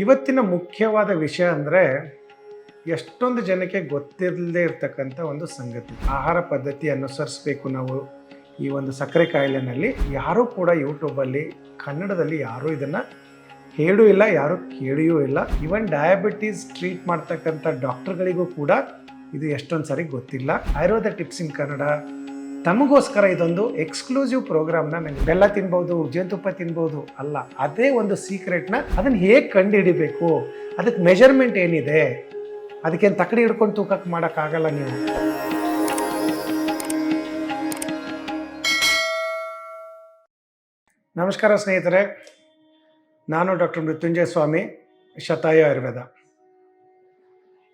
ಇವತ್ತಿನ ಮುಖ್ಯವಾದ ವಿಷಯ ಅಂದರೆ ಎಷ್ಟೊಂದು ಜನಕ್ಕೆ ಗೊತ್ತಿರದೇ ಇರ್ತಕ್ಕಂಥ ಒಂದು ಸಂಗತಿ. ಆಹಾರ ಪದ್ಧತಿ ಅನುಸರಿಸಬೇಕು ನಾವು ಈ ಒಂದು ಸಕ್ಕರೆ ಕಾಯಿಲೆನಲ್ಲಿ. ಯಾರೂ ಕೂಡ ಯೂಟ್ಯೂಬಲ್ಲಿ ಕನ್ನಡದಲ್ಲಿ ಯಾರೂ ಇದನ್ನು ಹೇಳೂ ಇಲ್ಲ, ಯಾರೂ ಕೇಳಿಯೂ ಇಲ್ಲ. ಈವನ್ ಡಯಾಬಿಟೀಸ್ ಟ್ರೀಟ್ ಮಾಡ್ತಕ್ಕಂಥ ಡಾಕ್ಟರ್ಗಳಿಗೂ ಕೂಡ ಇದು ಎಷ್ಟೊಂದು ಸರಿ ಗೊತ್ತಿಲ್ಲ. ಆಯುರ್ವೇದ ಟಿಪ್ಸ್ ಇನ್ ಕನ್ನಡ ತಮಗೋಸ್ಕರ ಇದೊಂದು ಎಕ್ಸ್ಕ್ಲೂಸಿವ್ ಪ್ರೋಗ್ರಾಮ್ನ ನನಗೆ ಬೆಲ್ಲ ತಿನ್ಬೋದು, ಜೇನುತುಪ್ಪ ತಿನ್ಬೋದು ಅಲ್ಲ, ಅದೇ ಒಂದು ಸೀಕ್ರೆಟ್ನ ಅದನ್ನು ಹೇಗೆ ಕಂಡುಹಿಡಿಬೇಕು? ಅದಕ್ಕೆ ಮೆಜರ್ಮೆಂಟ್ ಏನಿದೆ? ಅದಕ್ಕೇನು ತಕಡಿ ಹಿಡ್ಕೊಂಡು ತೂಕಕ್ಕೆ ಮಾಡೋಕ್ಕಾಗಲ್ಲ ನೀವು. ನಮಸ್ಕಾರ ಸ್ನೇಹಿತರೆ, ನಾನು ಡಾಕ್ಟರ್ ಮೃತ್ಯುಂಜಯ ಸ್ವಾಮಿ, ಶತಾಯ ಆಯುರ್ವೇದ.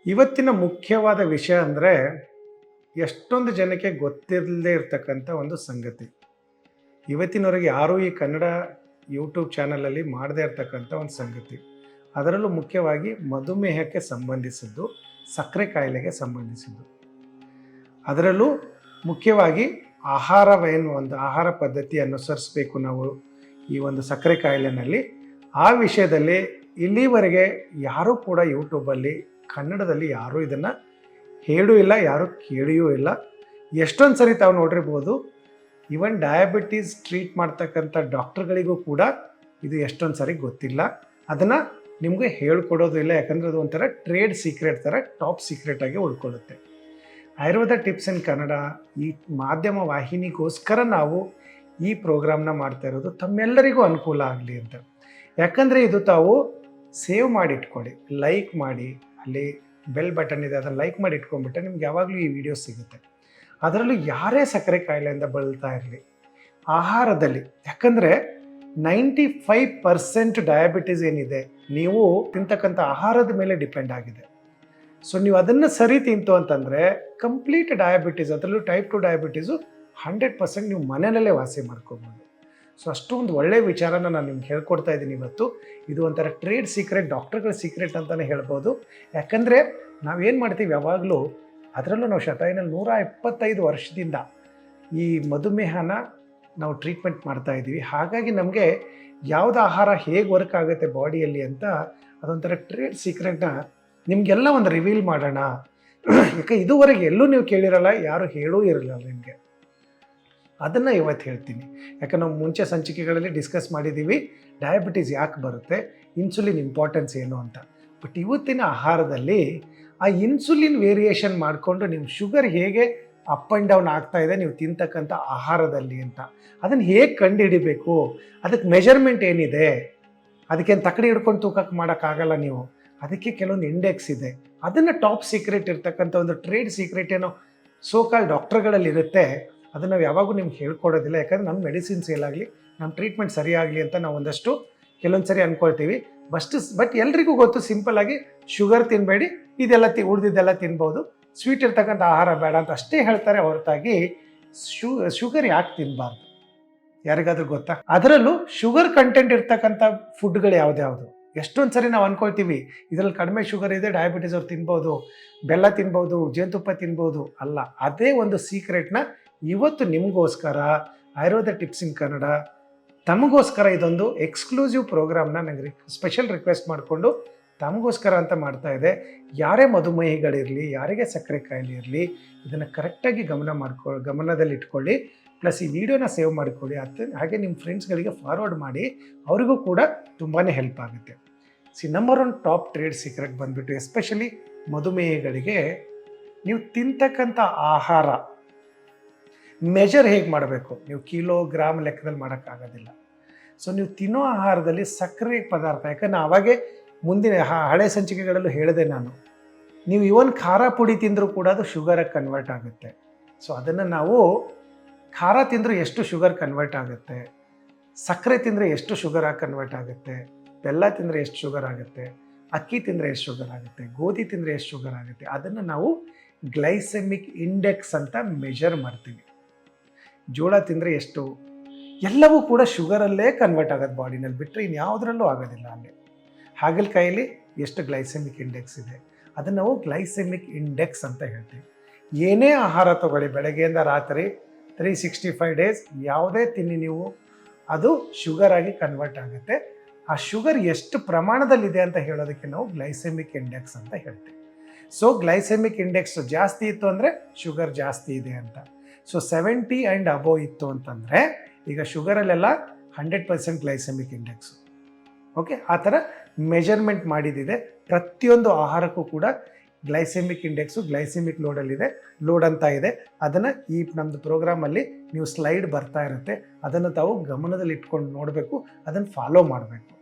ಇವತ್ತಿನ ಮುಖ್ಯವಾದ ವಿಷಯ ಅಂದರೆ ಎಷ್ಟೊಂದು ಜನಕ್ಕೆ ಗೊತ್ತಿರದೇ ಇರತಕ್ಕಂಥ ಒಂದು ಸಂಗತಿ. ಇವತ್ತಿನವರೆಗೆ ಯಾರೂ ಈ ಕನ್ನಡ ಯೂಟ್ಯೂಬ್ ಚಾನಲಲ್ಲಿ ಮಾಡದೇ ಇರತಕ್ಕಂಥ ಒಂದು ಸಂಗತಿ. ಅದರಲ್ಲೂ ಮುಖ್ಯವಾಗಿ ಮಧುಮೇಹಕ್ಕೆ ಸಂಬಂಧಿಸಿದ್ದು, ಸಕ್ಕರೆ ಕಾಯಿಲೆಗೆ ಸಂಬಂಧಿಸಿದ್ದು. ಅದರಲ್ಲೂ ಮುಖ್ಯವಾಗಿ ಆಹಾರವೇನು ಒಂದು ಆಹಾರ ಪದ್ಧತಿ ಅನುಸರಿಸಬೇಕು ನಾವು ಈ ಒಂದು ಸಕ್ಕರೆ ಕಾಯಿಲೆನಲ್ಲಿ. ಆ ವಿಷಯದಲ್ಲಿ ಇಲ್ಲಿವರೆಗೆ ಯಾರೂ ಕೂಡ ಯೂಟ್ಯೂಬಲ್ಲಿ ಕನ್ನಡದಲ್ಲಿ ಯಾರೂ ಇದನ್ನು ಹೇಳೂ ಇಲ್ಲ, ಯಾರೂ ಕೇಳಿಯೂ ಇಲ್ಲ. ಎಷ್ಟೊಂದು ಸರಿ ತಾವು ನೋಡಿರ್ಬೋದು ಈವನ್ ಡಯಾಬಿಟೀಸ್ ಟ್ರೀಟ್ ಮಾಡ್ತಕ್ಕಂಥ ಡಾಕ್ಟರ್ಗಳಿಗೂ ಕೂಡ ಇದು ಎಷ್ಟೊಂದು ಸರಿ ಗೊತ್ತಿಲ್ಲ. ಅದನ್ನು ನಿಮಗೆ ಹೇಳ್ಕೊಡೋದು ಇಲ್ಲ, ಯಾಕಂದರೆ ಅದು ಒಂಥರ ಟ್ರೇಡ್ ಸೀಕ್ರೆಟ್ ಥರ ಟಾಪ್ ಸೀಕ್ರೆಟ್ ಆಗಿ ಉಳ್ಕೊಳ್ಳುತ್ತೆ. ಆಯುರ್ವೇದ ಟಿಪ್ಸ್ ಇನ್ ಕನ್ನಡ, ಈ ಮಾಧ್ಯಮ ವಾಹಿನಿಗೋಸ್ಕರ ನಾವು ಈ ಪ್ರೋಗ್ರಾಮ್ನ ಮಾಡ್ತಾ ಇರೋದು ತಮ್ಮೆಲ್ಲರಿಗೂ ಅನುಕೂಲ ಆಗಲಿ ಅಂತ. ಯಾಕಂದರೆ ಇದು ತಾವು ಸೇವ್ ಮಾಡಿ ಇಟ್ಕೊಳ್ಳಿ ಲೈಕ್ ಮಾಡಿ, ಅಲ್ಲಿ ಬೆಲ್ ಬಟನ್ ಇದೆ, ಅದನ್ನು ಲೈಕ್ ಮಾಡಿ ಇಟ್ಕೊಂಡ್ಬಿಟ್ರೆ ನಿಮ್ಗೆ ಯಾವಾಗಲೂ ಈ ವಿಡಿಯೋ ಸಿಗುತ್ತೆ. ಅದರಲ್ಲೂ ಯಾರೇ ಸಕ್ಕರೆ ಕಾಯಿಲೆಯಿಂದ ಬಳಲ್ತಾ ಇರಲಿ, ಆಹಾರದಲ್ಲಿ, ಯಾಕಂದರೆ ನೈಂಟಿ ಫೈವ್ ಪರ್ಸೆಂಟ್ ಡಯಾಬಿಟೀಸ್ ಏನಿದೆ, ನೀವು ತಿಂತಕ್ಕಂಥ ಆಹಾರದ ಮೇಲೆ ಡಿಪೆಂಡ್ ಆಗಿದೆ. ಸೊ ನೀವು ಅದನ್ನು ಸರಿ ತಿಂತು ಅಂತಂದರೆ ಕಂಪ್ಲೀಟ್ ಡಯಾಬಿಟೀಸ್ ಅದರಲ್ಲೂ type two diabetes hundred percent ನೀವು ಮನೆಯಲ್ಲೇ ವಾಸಿ ಮಾಡ್ಕೋಬೋದು. ಸೊ ಅಷ್ಟೊಂದು ಒಳ್ಳೆಯ ವಿಚಾರನ ನಾನು ನಿಮ್ಗೆ ಹೇಳ್ಕೊಡ್ತಾ ಇದ್ದೀನಿ ಇವತ್ತು. ಇದು ಒಂಥರ ಟ್ರೇಡ್ ಸೀಕ್ರೆಟ್ ಡಾಕ್ಟರ್ಗಳ ಸೀಕ್ರೆಟ್ ಅಂತಲೇ ಹೇಳ್ಬೋದು. ಯಾಕಂದರೆ ನಾವೇನು ಮಾಡ್ತೀವಿ ಯಾವಾಗಲೂ, ಅದರಲ್ಲೂ ನಾವು ಶತಾಯಿನಲ್ಲಿ ನೂರ ಎಪ್ಪತ್ತೈದು ವರ್ಷದಿಂದ ಈ ಮಧುಮೇಹನ ನಾವು ಟ್ರೀಟ್ಮೆಂಟ್ ಮಾಡ್ತಾ ಇದ್ದೀವಿ. ಹಾಗಾಗಿ ನಮಗೆ ಯಾವ್ದು ಆಹಾರ ಹೇಗೆ ವರ್ಕ್ ಆಗುತ್ತೆ ಬಾಡಿಯಲ್ಲಿ ಅಂತ ಅದೊಂಥರ ಟ್ರೇಡ್ ಸೀಕ್ರೆಟ್ನ ನಿಮಗೆಲ್ಲ ಒಂದು ರಿವೀಲ್ ಮಾಡೋಣ. ಯಾಕೆ, ಇದುವರೆಗೆ ಎಲ್ಲೂ ನೀವು ಕೇಳಿರಲ್ಲ, ಯಾರು ಹೇಳೂ ಇರಲಿಲ್ಲ ನಿಮಗೆ. ಅದನ್ನು ಇವತ್ತು ಹೇಳ್ತೀನಿ. ಯಾಕಂದ್ರೆ ನಾವು ಮುಂಚೆ ಸಂಚಿಕೆಗಳಲ್ಲಿ ಡಿಸ್ಕಸ್ ಮಾಡಿದ್ದೀವಿ ಡಯಾಬಿಟೀಸ್ ಯಾಕೆ ಬರುತ್ತೆ ಇನ್ಸುಲಿನ್ ಇಂಪಾರ್ಟೆನ್ಸ್ ಏನು ಅಂತ. ಬಟ್ ಇವತ್ತಿನ ಆಹಾರದಲ್ಲಿ ಆ ಇನ್ಸುಲಿನ್ ವೇರಿಯೇಷನ್ ಮಾಡಿಕೊಂಡು ನಿಮ್ಮ ಶುಗರ್ ಹೇಗೆ ಅಪ್ ಆ್ಯಂಡ್ ಡೌನ್ ಆಗ್ತಾ ಇದೆ ನೀವು ತಿಂತಕ್ಕಂಥ ಆಹಾರದಲ್ಲಿ ಅಂತ. ಅದನ್ನು ಹೇಗೆ ಕಂಡುಹಿಡಿಬೇಕು? ಅದಕ್ಕೆ ಮೆಜರ್ಮೆಂಟ್ ಏನಿದೆ? ಅದಕ್ಕೇನು ತಕಡಿ ಹಿಡ್ಕೊಂಡು ತೂಕಕ್ಕೆ ಮಾಡೋಕ್ಕಾಗಲ್ಲ ನೀವು. ಅದಕ್ಕೆ ಕೆಲವೊಂದು ಇಂಡೆಕ್ಸ್ ಇದೆ. ಅದನ್ನು ಟಾಪ್ ಸೀಕ್ರೆಟ್ ಇರ್ತಕ್ಕಂಥ ಒಂದು ಟ್ರೇಡ್ ಸೀಕ್ರೆಟ್ ಏನೋ ಸೋಕಾಲ್ ಡಾಕ್ಟರ್ಗಳಲ್ಲಿ ಇರುತ್ತೆ. ಅದನ್ನು ನಾವು ಯಾವಾಗೂ ನಿಮ್ಗೆ ಹೇಳ್ಕೊಡೋದಿಲ್ಲ. ಯಾಕಂದರೆ ನಮ್ಮ ಮೆಡಿಸಿನ್ ಸೇಲ್ ಆಗಲಿ ನಮ್ಮ ಟ್ರೀಟ್ಮೆಂಟ್ ಸರಿಯಾಗಲಿ ಅಂತ ನಾವು ಒಂದಷ್ಟು ಕೆಲವೊಂದು ಸರಿ ಅಂದ್ಕೊಳ್ತೀವಿ ಬಸ್ಟ್ ಬಟ್ ಎಲ್ರಿಗೂ ಗೊತ್ತು ಸಿಂಪಲ್ ಆಗಿ ಶುಗರ್ ತಿನ್ನಬೇಡಿ ಇದೆಲ್ಲ ತಿ, ಉಳಿದಿದ್ದೆಲ್ಲ ತಿನ್ಬೋದು. ಸ್ವೀಟ್ ಇರ್ತಕ್ಕಂಥ ಆಹಾರ ಬೇಡ ಅಂತ ಅಷ್ಟೇ ಹೇಳ್ತಾರೆ ಹೊರತಾಗಿ ಶು ಶುಗರ್ ಯಾಕೆ ತಿನ್ನಬಾರ್ದು ಯಾರಿಗಾದ್ರೂ ಗೊತ್ತಾ? ಅದರಲ್ಲೂ ಶುಗರ್ ಕಂಟೆಂಟ್ ಇರ್ತಕ್ಕಂಥ ಫುಡ್ಗಳು ಯಾವ್ದ್ಯಾವುದು ಎಷ್ಟೊಂದು ಸರಿ ನಾವು ಅನ್ಕೊಳ್ತೀವಿ, ಇದರಲ್ಲಿ ಕಡಿಮೆ ಶುಗರ್ ಇದೆ ಡಯಾಬಿಟೀಸ್ ಅವ್ರು ತಿನ್ಬೋದು, ಬೆಲ್ಲ ತಿನ್ಬೋದು, ಜೇನುತುಪ್ಪ ತಿನ್ಬೋದು. ಅಲ್ಲ, ಅದೇ ಒಂದು ಸೀಕ್ರೆಟ್ನ ಇವತ್ತು ನಿಮಗೋಸ್ಕರ ಆಯುರ್ವೇದ ಟಿಪ್ಸ್ ಇನ್ ಕನ್ನಡ. ತಮಗೋಸ್ಕರ ಇದೊಂದು ಎಕ್ಸ್ಕ್ಲೂಸಿವ್ ಪ್ರೋಗ್ರಾಮ್ನ ನನಗೆ ಸ್ಪೆಷಲ್ ರಿಕ್ವೆಸ್ಟ್ ಮಾಡಿಕೊಂಡು ತಮಗೋಸ್ಕರ ಅಂತ ಮಾಡ್ತಾ ಇದೆ. ಯಾರೇ ಮಧುಮೇಹಿಗಳಿರಲಿ, ಯಾರಿಗೆ ಸಕ್ಕರೆ ಕಾಯಿಲೆ ಇರಲಿ ಇದನ್ನು ಕರೆಕ್ಟಾಗಿ ಗಮನ ಮಾಡ್ಕೊ ಗಮನದಲ್ಲಿ ಇಟ್ಕೊಳ್ಳಿ ಪ್ಲಸ್ ಈ ವಿಡಿಯೋನ ಸೇವ್ ಮಾಡಿಕೊಳ್ಳಿ. ಅತ್ತ ಹಾಗೆ ನಿಮ್ಮ ಫ್ರೆಂಡ್ಸ್ಗಳಿಗೆ ಫಾರ್ವರ್ಡ್ ಮಾಡಿ ಅವರಿಗೂ ಕೂಡ ತುಂಬಾ ಹೆಲ್ಪ್ ಆಗುತ್ತೆ. See number one top trade secret ಬಂದುಬಿಟ್ಟು ಎಸ್ಪೆಷಲಿ ಮಧುಮೇಹಿಗಳಿಗೆ, ನೀವು ತಿಂತಕ್ಕಂಥ ಆಹಾರ ಮೆಜರ್ ಹೇಗೆ ಮಾಡಬೇಕು? ನೀವು ಕಿಲೋ ಗ್ರಾಮ್ ಲೆಕ್ಕದಲ್ಲಿ ಮಾಡೋಕ್ಕಾಗೋದಿಲ್ಲ. ಸೊ ನೀವು ತಿನ್ನೋ ಆಹಾರದಲ್ಲಿ ಸಕ್ಕರೆ ಪದಾರ್ಥ, ಯಾಕಂದ್ರೆ ಅವಾಗೆ ಮುಂದಿನ ಹಳೆ ಸಂಚಿಕೆಗಳಲ್ಲೂ ಹೇಳಿದೆ ನಾನು. ನೀವು ಇವನ್ ಖಾರ ಪುಡಿ ತಿಂದರೂ ಕೂಡ ಅದು ಶುಗರಾಗಿ ಕನ್ವರ್ಟ್ ಆಗುತ್ತೆ. ಸೊ ಅದನ್ನು ನಾವು ಖಾರ ತಿಂದರೂ ಎಷ್ಟು ಶುಗರ್ ಕನ್ವರ್ಟ್ ಆಗುತ್ತೆ? ಸಕ್ಕರೆ ತಿಂದರೆ ಎಷ್ಟು ಶುಗರಾಗಿ ಕನ್ವರ್ಟ್ ಆಗುತ್ತೆ? ಬೆಲ್ಲ ತಿಂದರೆ ಎಷ್ಟು ಶುಗರ್ ಆಗುತ್ತೆ? ಅಕ್ಕಿ ತಿಂದರೆ ಎಷ್ಟು ಶುಗರ್ ಆಗುತ್ತೆ? ಗೋಧಿ ತಿಂದರೆ ಎಷ್ಟು ಶುಗರ್ ಆಗುತ್ತೆ? ಅದನ್ನು ನಾವು ಗ್ಲೈಸೆಮಿಕ್ ಇಂಡೆಕ್ಸ್ ಅಂತ ಮೆಜರ್ ಮಾಡ್ತೀವಿ. ಜೋಳ ತಿಂದರೆ ಎಷ್ಟು? ಎಲ್ಲವೂ ಕೂಡ ಶುಗರಲ್ಲೇ ಕನ್ವರ್ಟ್ ಆಗೋದು ಬಾಡಿನಲ್ಲಿ ಬಿಟ್ಟರೆ ಇನ್ಯಾವುದರಲ್ಲೂ ಆಗೋದಿಲ್ಲ ಅಲ್ಲಿ. ಹಾಗಲಕಾಯಲ್ಲಿ ಎಷ್ಟು ಗ್ಲೈಸೆಮಿಕ್ ಇಂಡೆಕ್ಸ್ ಇದೆ? ಅದನ್ನು ನಾವು ಗ್ಲೈಸೆಮಿಕ್ ಇಂಡೆಕ್ಸ್ ಅಂತ ಹೇಳ್ತೀವಿ. ಏನೇ ಆಹಾರ ತಗೊಳ್ಳಿ, ಬೆಳಗ್ಗೆಯಿಂದ ರಾತ್ರಿ ತ್ರೀ ಸಿಕ್ಸ್ಟಿ ಫೈವ್ ಡೇಸ್ ಯಾವುದೇ ತಿನ್ನಿ ನೀವು, ಅದು ಶುಗರ್ ಆಗಿ ಕನ್ವರ್ಟ್ ಆಗುತ್ತೆ. ಆ ಶುಗರ್ ಎಷ್ಟು ಪ್ರಮಾಣದಲ್ಲಿದೆ ಅಂತ ಹೇಳೋದಕ್ಕೆ ನಾವು ಗ್ಲೈಸೆಮಿಕ್ ಇಂಡೆಕ್ಸ್ ಅಂತ ಹೇಳ್ತೀವಿ. ಸೊ ಗ್ಲೈಸೆಮಿಕ್ ಇಂಡೆಕ್ಸ್ ಜಾಸ್ತಿ ಇತ್ತು ಅಂದರೆ ಶುಗರ್ ಜಾಸ್ತಿ ಇದೆ ಅಂತ. ಸೊ ಸೆವೆಂಟಿ ಆ್ಯಂಡ್ ಅಬೋ ಇತ್ತು ಅಂತಂದರೆ, ಈಗ ಶುಗರಲ್ಲೆಲ್ಲ hundred percent glycaemic index okay ಆ ಥರ ಮೆಜರ್ಮೆಂಟ್ ಮಾಡಿದಿದೆ. ಪ್ರತಿಯೊಂದು ಆಹಾರಕ್ಕೂ ಕೂಡ ಗ್ಲೈಸೆಮಿಕ್ ಇಂಡೆಕ್ಸು ಗ್ಲೈಸೆಮಿಕ್ ಲೋಡಲ್ಲಿದೆ ಲೋಡ್ ಅಂತ ಇದೆ. ಅದನ್ನು ಈ ನಮ್ಮದು ಪ್ರೋಗ್ರಾಮಲ್ಲಿ ನೀವು ಸ್ಲೈಡ್ ಬರ್ತಾ ಇರುತ್ತೆ. ಅದನ್ನು ತಾವು ಗಮನದಲ್ಲಿ ಇಟ್ಕೊಂಡು ನೋಡಬೇಕು. ಅದನ್ನು ಫಾಲೋ ಮಾಡಬೇಕು.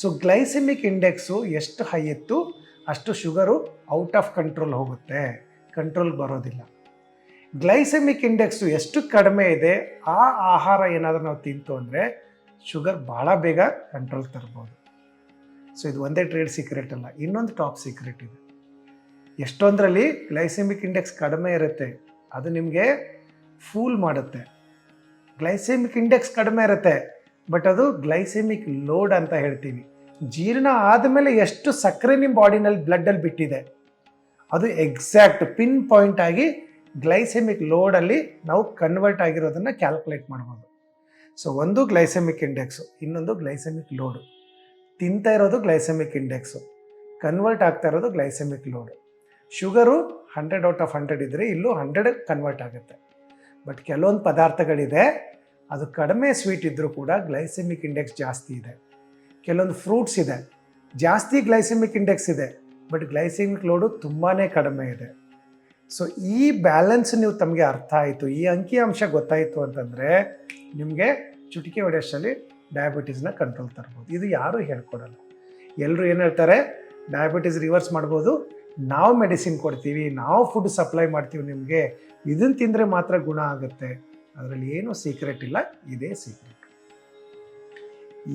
ಸೊ ಗ್ಲೈಸೆಮಿಕ್ ಇಂಡೆಕ್ಸು ಎಷ್ಟು ಹೈ ಇತ್ತು, ಅಷ್ಟು ಶುಗರು ಔಟ್ ಆಫ್ ಕಂಟ್ರೋಲ್ ಹೋಗುತ್ತೆ. ಕಂಟ್ರೋಲ್ ಬರೋದಿಲ್ಲ. ಗ್ಲೈಸೆಮಿಕ್ ಇಂಡೆಕ್ಸು ಎಷ್ಟು ಕಡಿಮೆ ಇದೆ, ಆ ಆಹಾರ ಏನಾದರೂ ನಾವು ತಿಂತು ಅಂದರೆ ಶುಗರ್ ಭಾಳ ಬೇಗ ಕಂಟ್ರೋಲ್ ತರ್ಬೋದು. ಸೊ ಇದು ಒಂದೇ ಟ್ರೇಡ್ ಸೀಕ್ರೆಟ್ ಅಲ್ಲ, ಇನ್ನೊಂದು ಟಾಪ್ ಸೀಕ್ರೆಟ್ ಇದೆ. ಎಷ್ಟೊಂದರಲ್ಲಿ ಗ್ಲೈಸೆಮಿಕ್ ಇಂಡೆಕ್ಸ್ ಕಡಿಮೆ ಇರುತ್ತೆ, ಅದು ನಿಮಗೆ ಫೂಲ್ ಮಾಡುತ್ತೆ. ಗ್ಲೈಸೆಮಿಕ್ ಇಂಡೆಕ್ಸ್ ಕಡಿಮೆ ಇರುತ್ತೆ ಬಟ್ ಅದು ಗ್ಲೈಸೆಮಿಕ್ ಲೋಡ್ ಅಂತ ಹೇಳ್ತೀವಿ. ಜೀರ್ಣ ಆದಮೇಲೆ ಎಷ್ಟು ಸಕ್ಕರೆ ನಿಮ್ಮ ಬಾಡಿನಲ್ಲಿ ಬ್ಲಡ್ಡಲ್ಲಿ ಬಿಟ್ಟಿದೆ, ಅದು ಎಕ್ಸಾಕ್ಟ್ ಪಿನ್ ಪಾಯಿಂಟ್ ಆಗಿ ಗ್ಲೈಸೆಮಿಕ್ ಲೋಡಲ್ಲಿ ನಾವು ಕನ್ವರ್ಟ್ ಆಗಿರೋದನ್ನು ಕ್ಯಾಲ್ಕುಲೇಟ್ ಮಾಡ್ಬೋದು. ಸೊ ಒಂದು ಗ್ಲೈಸೆಮಿಕ್ ಇಂಡೆಕ್ಸು ಇನ್ನೊಂದು ಗ್ಲೈಸೆಮಿಕ್ ಲೋಡು ತಿಂತಾ ಇರೋದು ಗ್ಲೈಸೆಮಿಕ್ ಇಂಡೆಕ್ಸು ಕನ್ವರ್ಟ್ ಆಗ್ತಾ ಇರೋದು glycaemic load sugar hundred out of hundred ಇದ್ದರೆ ಇಲ್ಲೂ ಹಂಡ್ರೆಡ್ ಕನ್ವರ್ಟ್ ಆಗುತ್ತೆ. ಬಟ್ ಕೆಲವೊಂದು ಪದಾರ್ಥಗಳಿದೆ, ಅದು ಕಡಿಮೆ ಸ್ವೀಟ್ ಇದ್ದರೂ ಕೂಡ ಗ್ಲೈಸೆಮಿಕ್ ಇಂಡೆಕ್ಸ್ ಜಾಸ್ತಿ ಇದೆ. ಕೆಲವೊಂದು ಫ್ರೂಟ್ಸ್ ಇದೆ, ಜಾಸ್ತಿ ಗ್ಲೈಸೆಮಿಕ್ ಇಂಡೆಕ್ಸ್ ಇದೆ ಬಟ್ ಗ್ಲೈಸೆಮಿಕ್ ಲೋಡು ತುಂಬಾ ಕಡಿಮೆ ಇದೆ. ಸೊ ಈ ಬ್ಯಾಲೆನ್ಸ್ ನೀವು ತಮಗೆ ಅರ್ಥ ಆಯಿತು, ಈ ಅಂಕಿಅಂಶ ಗೊತ್ತಾಯಿತು ಅಂತಂದರೆ ನಿಮಗೆ ಚುಟಿಕೆ ಹೊಡೆಯೋಷ್ಟರಲ್ಲಿ ಡಯಾಬಿಟೀಸ್ನ ಕಂಟ್ರೋಲ್ ತರ್ಬೋದು. ಇದು ಯಾರೂ ಹೇಳ್ಕೊಡಲ್ಲ. ಎಲ್ಲರೂ ಏನು ಹೇಳ್ತಾರೆ? ಡಯಾಬಿಟೀಸ್ ರಿವರ್ಸ್ ಮಾಡ್ಬೋದು. ನಾವು ಮೆಡಿಸಿನ್ ಕೊಡ್ತೀವಿ, ನಾವು ಫುಡ್ ಸಪ್ಲೈ ಮಾಡ್ತೀವಿ ನಿಮಗೆ. ಇದನ್ನು ತಿಂದರೆ ಮಾತ್ರ ಗುಣ ಆಗುತ್ತೆ. ಅದರಲ್ಲಿ ಏನೂ ಸೀಕ್ರೆಟ್ ಇಲ್ಲ, ಇದೇ ಸೀಕ್ರೆಟ್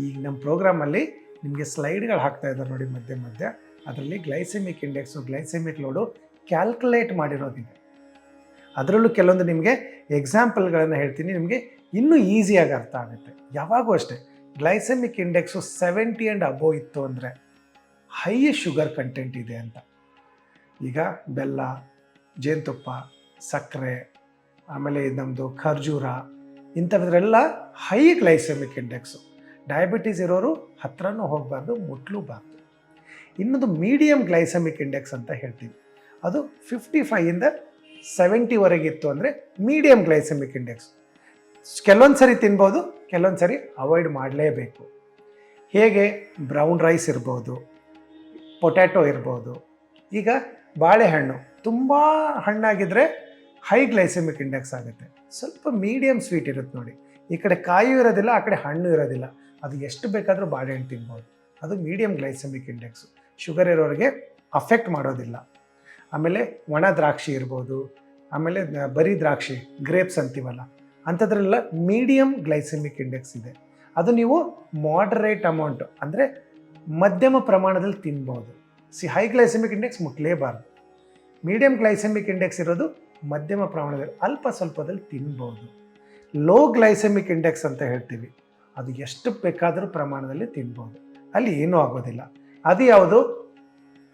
ಈಗ ನಮ್ಮ ಪ್ರೋಗ್ರಾಮಲ್ಲಿ ನಿಮಗೆ ಸ್ಲೈಡ್ಗಳು ಹಾಕ್ತಾ ಇದ್ದಾರೆ ನೋಡಿ ಮಧ್ಯೆ ಮಧ್ಯೆ. ಅದರಲ್ಲಿ glycaemic index glycaemic load calculate ಮಾಡಿರೋದಿದೆ. ಅದರಲ್ಲೂ ಕೆಲವೊಂದು ನಿಮಗೆ ಎಕ್ಸಾಂಪಲ್ಗಳನ್ನು ಹೇಳ್ತೀನಿ. ನಿಮಗೆ ಇನ್ನೂ ಈಸಿಯಾಗಿ ಅರ್ಥ ಆಗುತ್ತೆ. ಯಾವಾಗೂ ಅಷ್ಟೇ glycemic index seventy and above ಇತ್ತು ಅಂದರೆ ಹೈ ಶುಗರ್ ಕಂಟೆಂಟ್ ಇದೆ ಅಂತ. ಈಗ ಬೆಲ್ಲ, ಜೇನುತುಪ್ಪ, ಸಕ್ಕರೆ, ಆಮೇಲೆ ನಮ್ಮದು ಖರ್ಜೂರ, ಇಂಥದ್ರೆಲ್ಲ ಹೈ ಗ್ಲೈಸೆಮಿಕ್ ಇಂಡೆಕ್ಸು ಡಯಾಬಿಟೀಸ್ ಇರೋರು ಹತ್ರನೂ ಹೋಗಬಾರ್ದು ಮುಟ್ಲೂಬಾರ್ದು ಇನ್ನೊಂದು ಮೀಡಿಯಮ್ ಗ್ಲೈಸೆಮಿಕ್ ಇಂಡೆಕ್ಸ್ ಅಂತ ಹೇಳ್ತೀವಿ ಅದು ಫಿಫ್ಟಿ ಫೈಯಿಂದ ಸೆವೆಂಟಿವರೆಗೆ ಇತ್ತು ಅಂದರೆ ಮೀಡಿಯಮ್ ಗ್ಲೈಸೆಮಿಕ್ ಇಂಡೆಕ್ಸ್ ಕೆಲವೊಂದು ಸರಿ ತಿನ್ಬೋದು, ಕೆಲವೊಂದು ಸರಿ ಅವಾಯ್ಡ್ ಮಾಡಲೇಬೇಕು. ಹೇಗೆ? ಬ್ರೌನ್ ರೈಸ್ ಇರ್ಬೋದು ಪೊಟ್ಯಾಟೊ ಇರ್ಬೋದು. ಈಗ ಬಾಳೆಹಣ್ಣು ತುಂಬ ಹಣ್ಣಾಗಿದ್ದರೆ ಹೈ ಗ್ಲೈಸೆಮಿಕ್ ಇಂಡೆಕ್ಸ್ ಆಗುತ್ತೆ. ಸ್ವಲ್ಪ ಮೀಡಿಯಮ್ ಸ್ವೀಟ್ ಇರುತ್ತೆ ನೋಡಿ. ಈ ಕಡೆ ಕಾಯು ಇರೋದಿಲ್ಲ, ಆ ಕಡೆ ಹಣ್ಣು ಇರೋದಿಲ್ಲ. ಅದು ಎಷ್ಟು ಬೇಕಾದರೂ ಬಾಳೆಹಣ್ಣು ತಿನ್ಬೋದು. ಅದು ಮೀಡಿಯಮ್ ಗ್ಲೈಸೆಮಿಕ್ ಇಂಡೆಕ್ಸು ಶುಗರ್ ಇರೋರಿಗೆ ಅಫೆಕ್ಟ್ ಮಾಡೋದಿಲ್ಲ. ಆಮೇಲೆ ಒಣ ದ್ರಾಕ್ಷಿ ಇರ್ಬೋದು, ಆಮೇಲೆ ಬರೀ ದ್ರಾಕ್ಷಿ ಗ್ರೇಪ್ಸ್ ಅಂತೀವಲ್ಲ, ಅಂಥದ್ರೆಲ್ಲ ಮೀಡಿಯಮ್ ಗ್ಲೈಸೆಮಿಕ್ ಇಂಡೆಕ್ಸ್ ಇದೆ. ಅದು ನೀವು ಮಾಡ್ರೇಟ್ ಅಮೌಂಟ್ ಅಂದರೆ ಮಧ್ಯಮ ಪ್ರಮಾಣದಲ್ಲಿ ತಿನ್ಬೋದು. ಸಿ ಹೈ ಗ್ಲೈಸೆಮಿಕ್ ಇಂಡೆಕ್ಸ್ ಮುಟ್ಲೇಬಾರ್ದು. ಮೀಡಿಯಮ್ ಗ್ಲೈಸೆಮಿಕ್ ಇಂಡೆಕ್ಸ್ ಇರೋದು ಮಧ್ಯಮ ಪ್ರಮಾಣದಲ್ಲಿ, ಅಲ್ಪ ಸ್ವಲ್ಪದಲ್ಲಿ ತಿನ್ಬೋದು. ಲೋ ಗ್ಲೈಸೆಮಿಕ್ ಇಂಡೆಕ್ಸ್ ಅಂತ ಹೇಳ್ತೀವಿ, ಅದು ಎಷ್ಟು ಬೇಕಾದರೂ ಪ್ರಮಾಣದಲ್ಲಿ ತಿನ್ಬೋದು. ಅಲ್ಲಿ ಏನೂ ಆಗೋದಿಲ್ಲ. ಅದು ಯಾವುದು?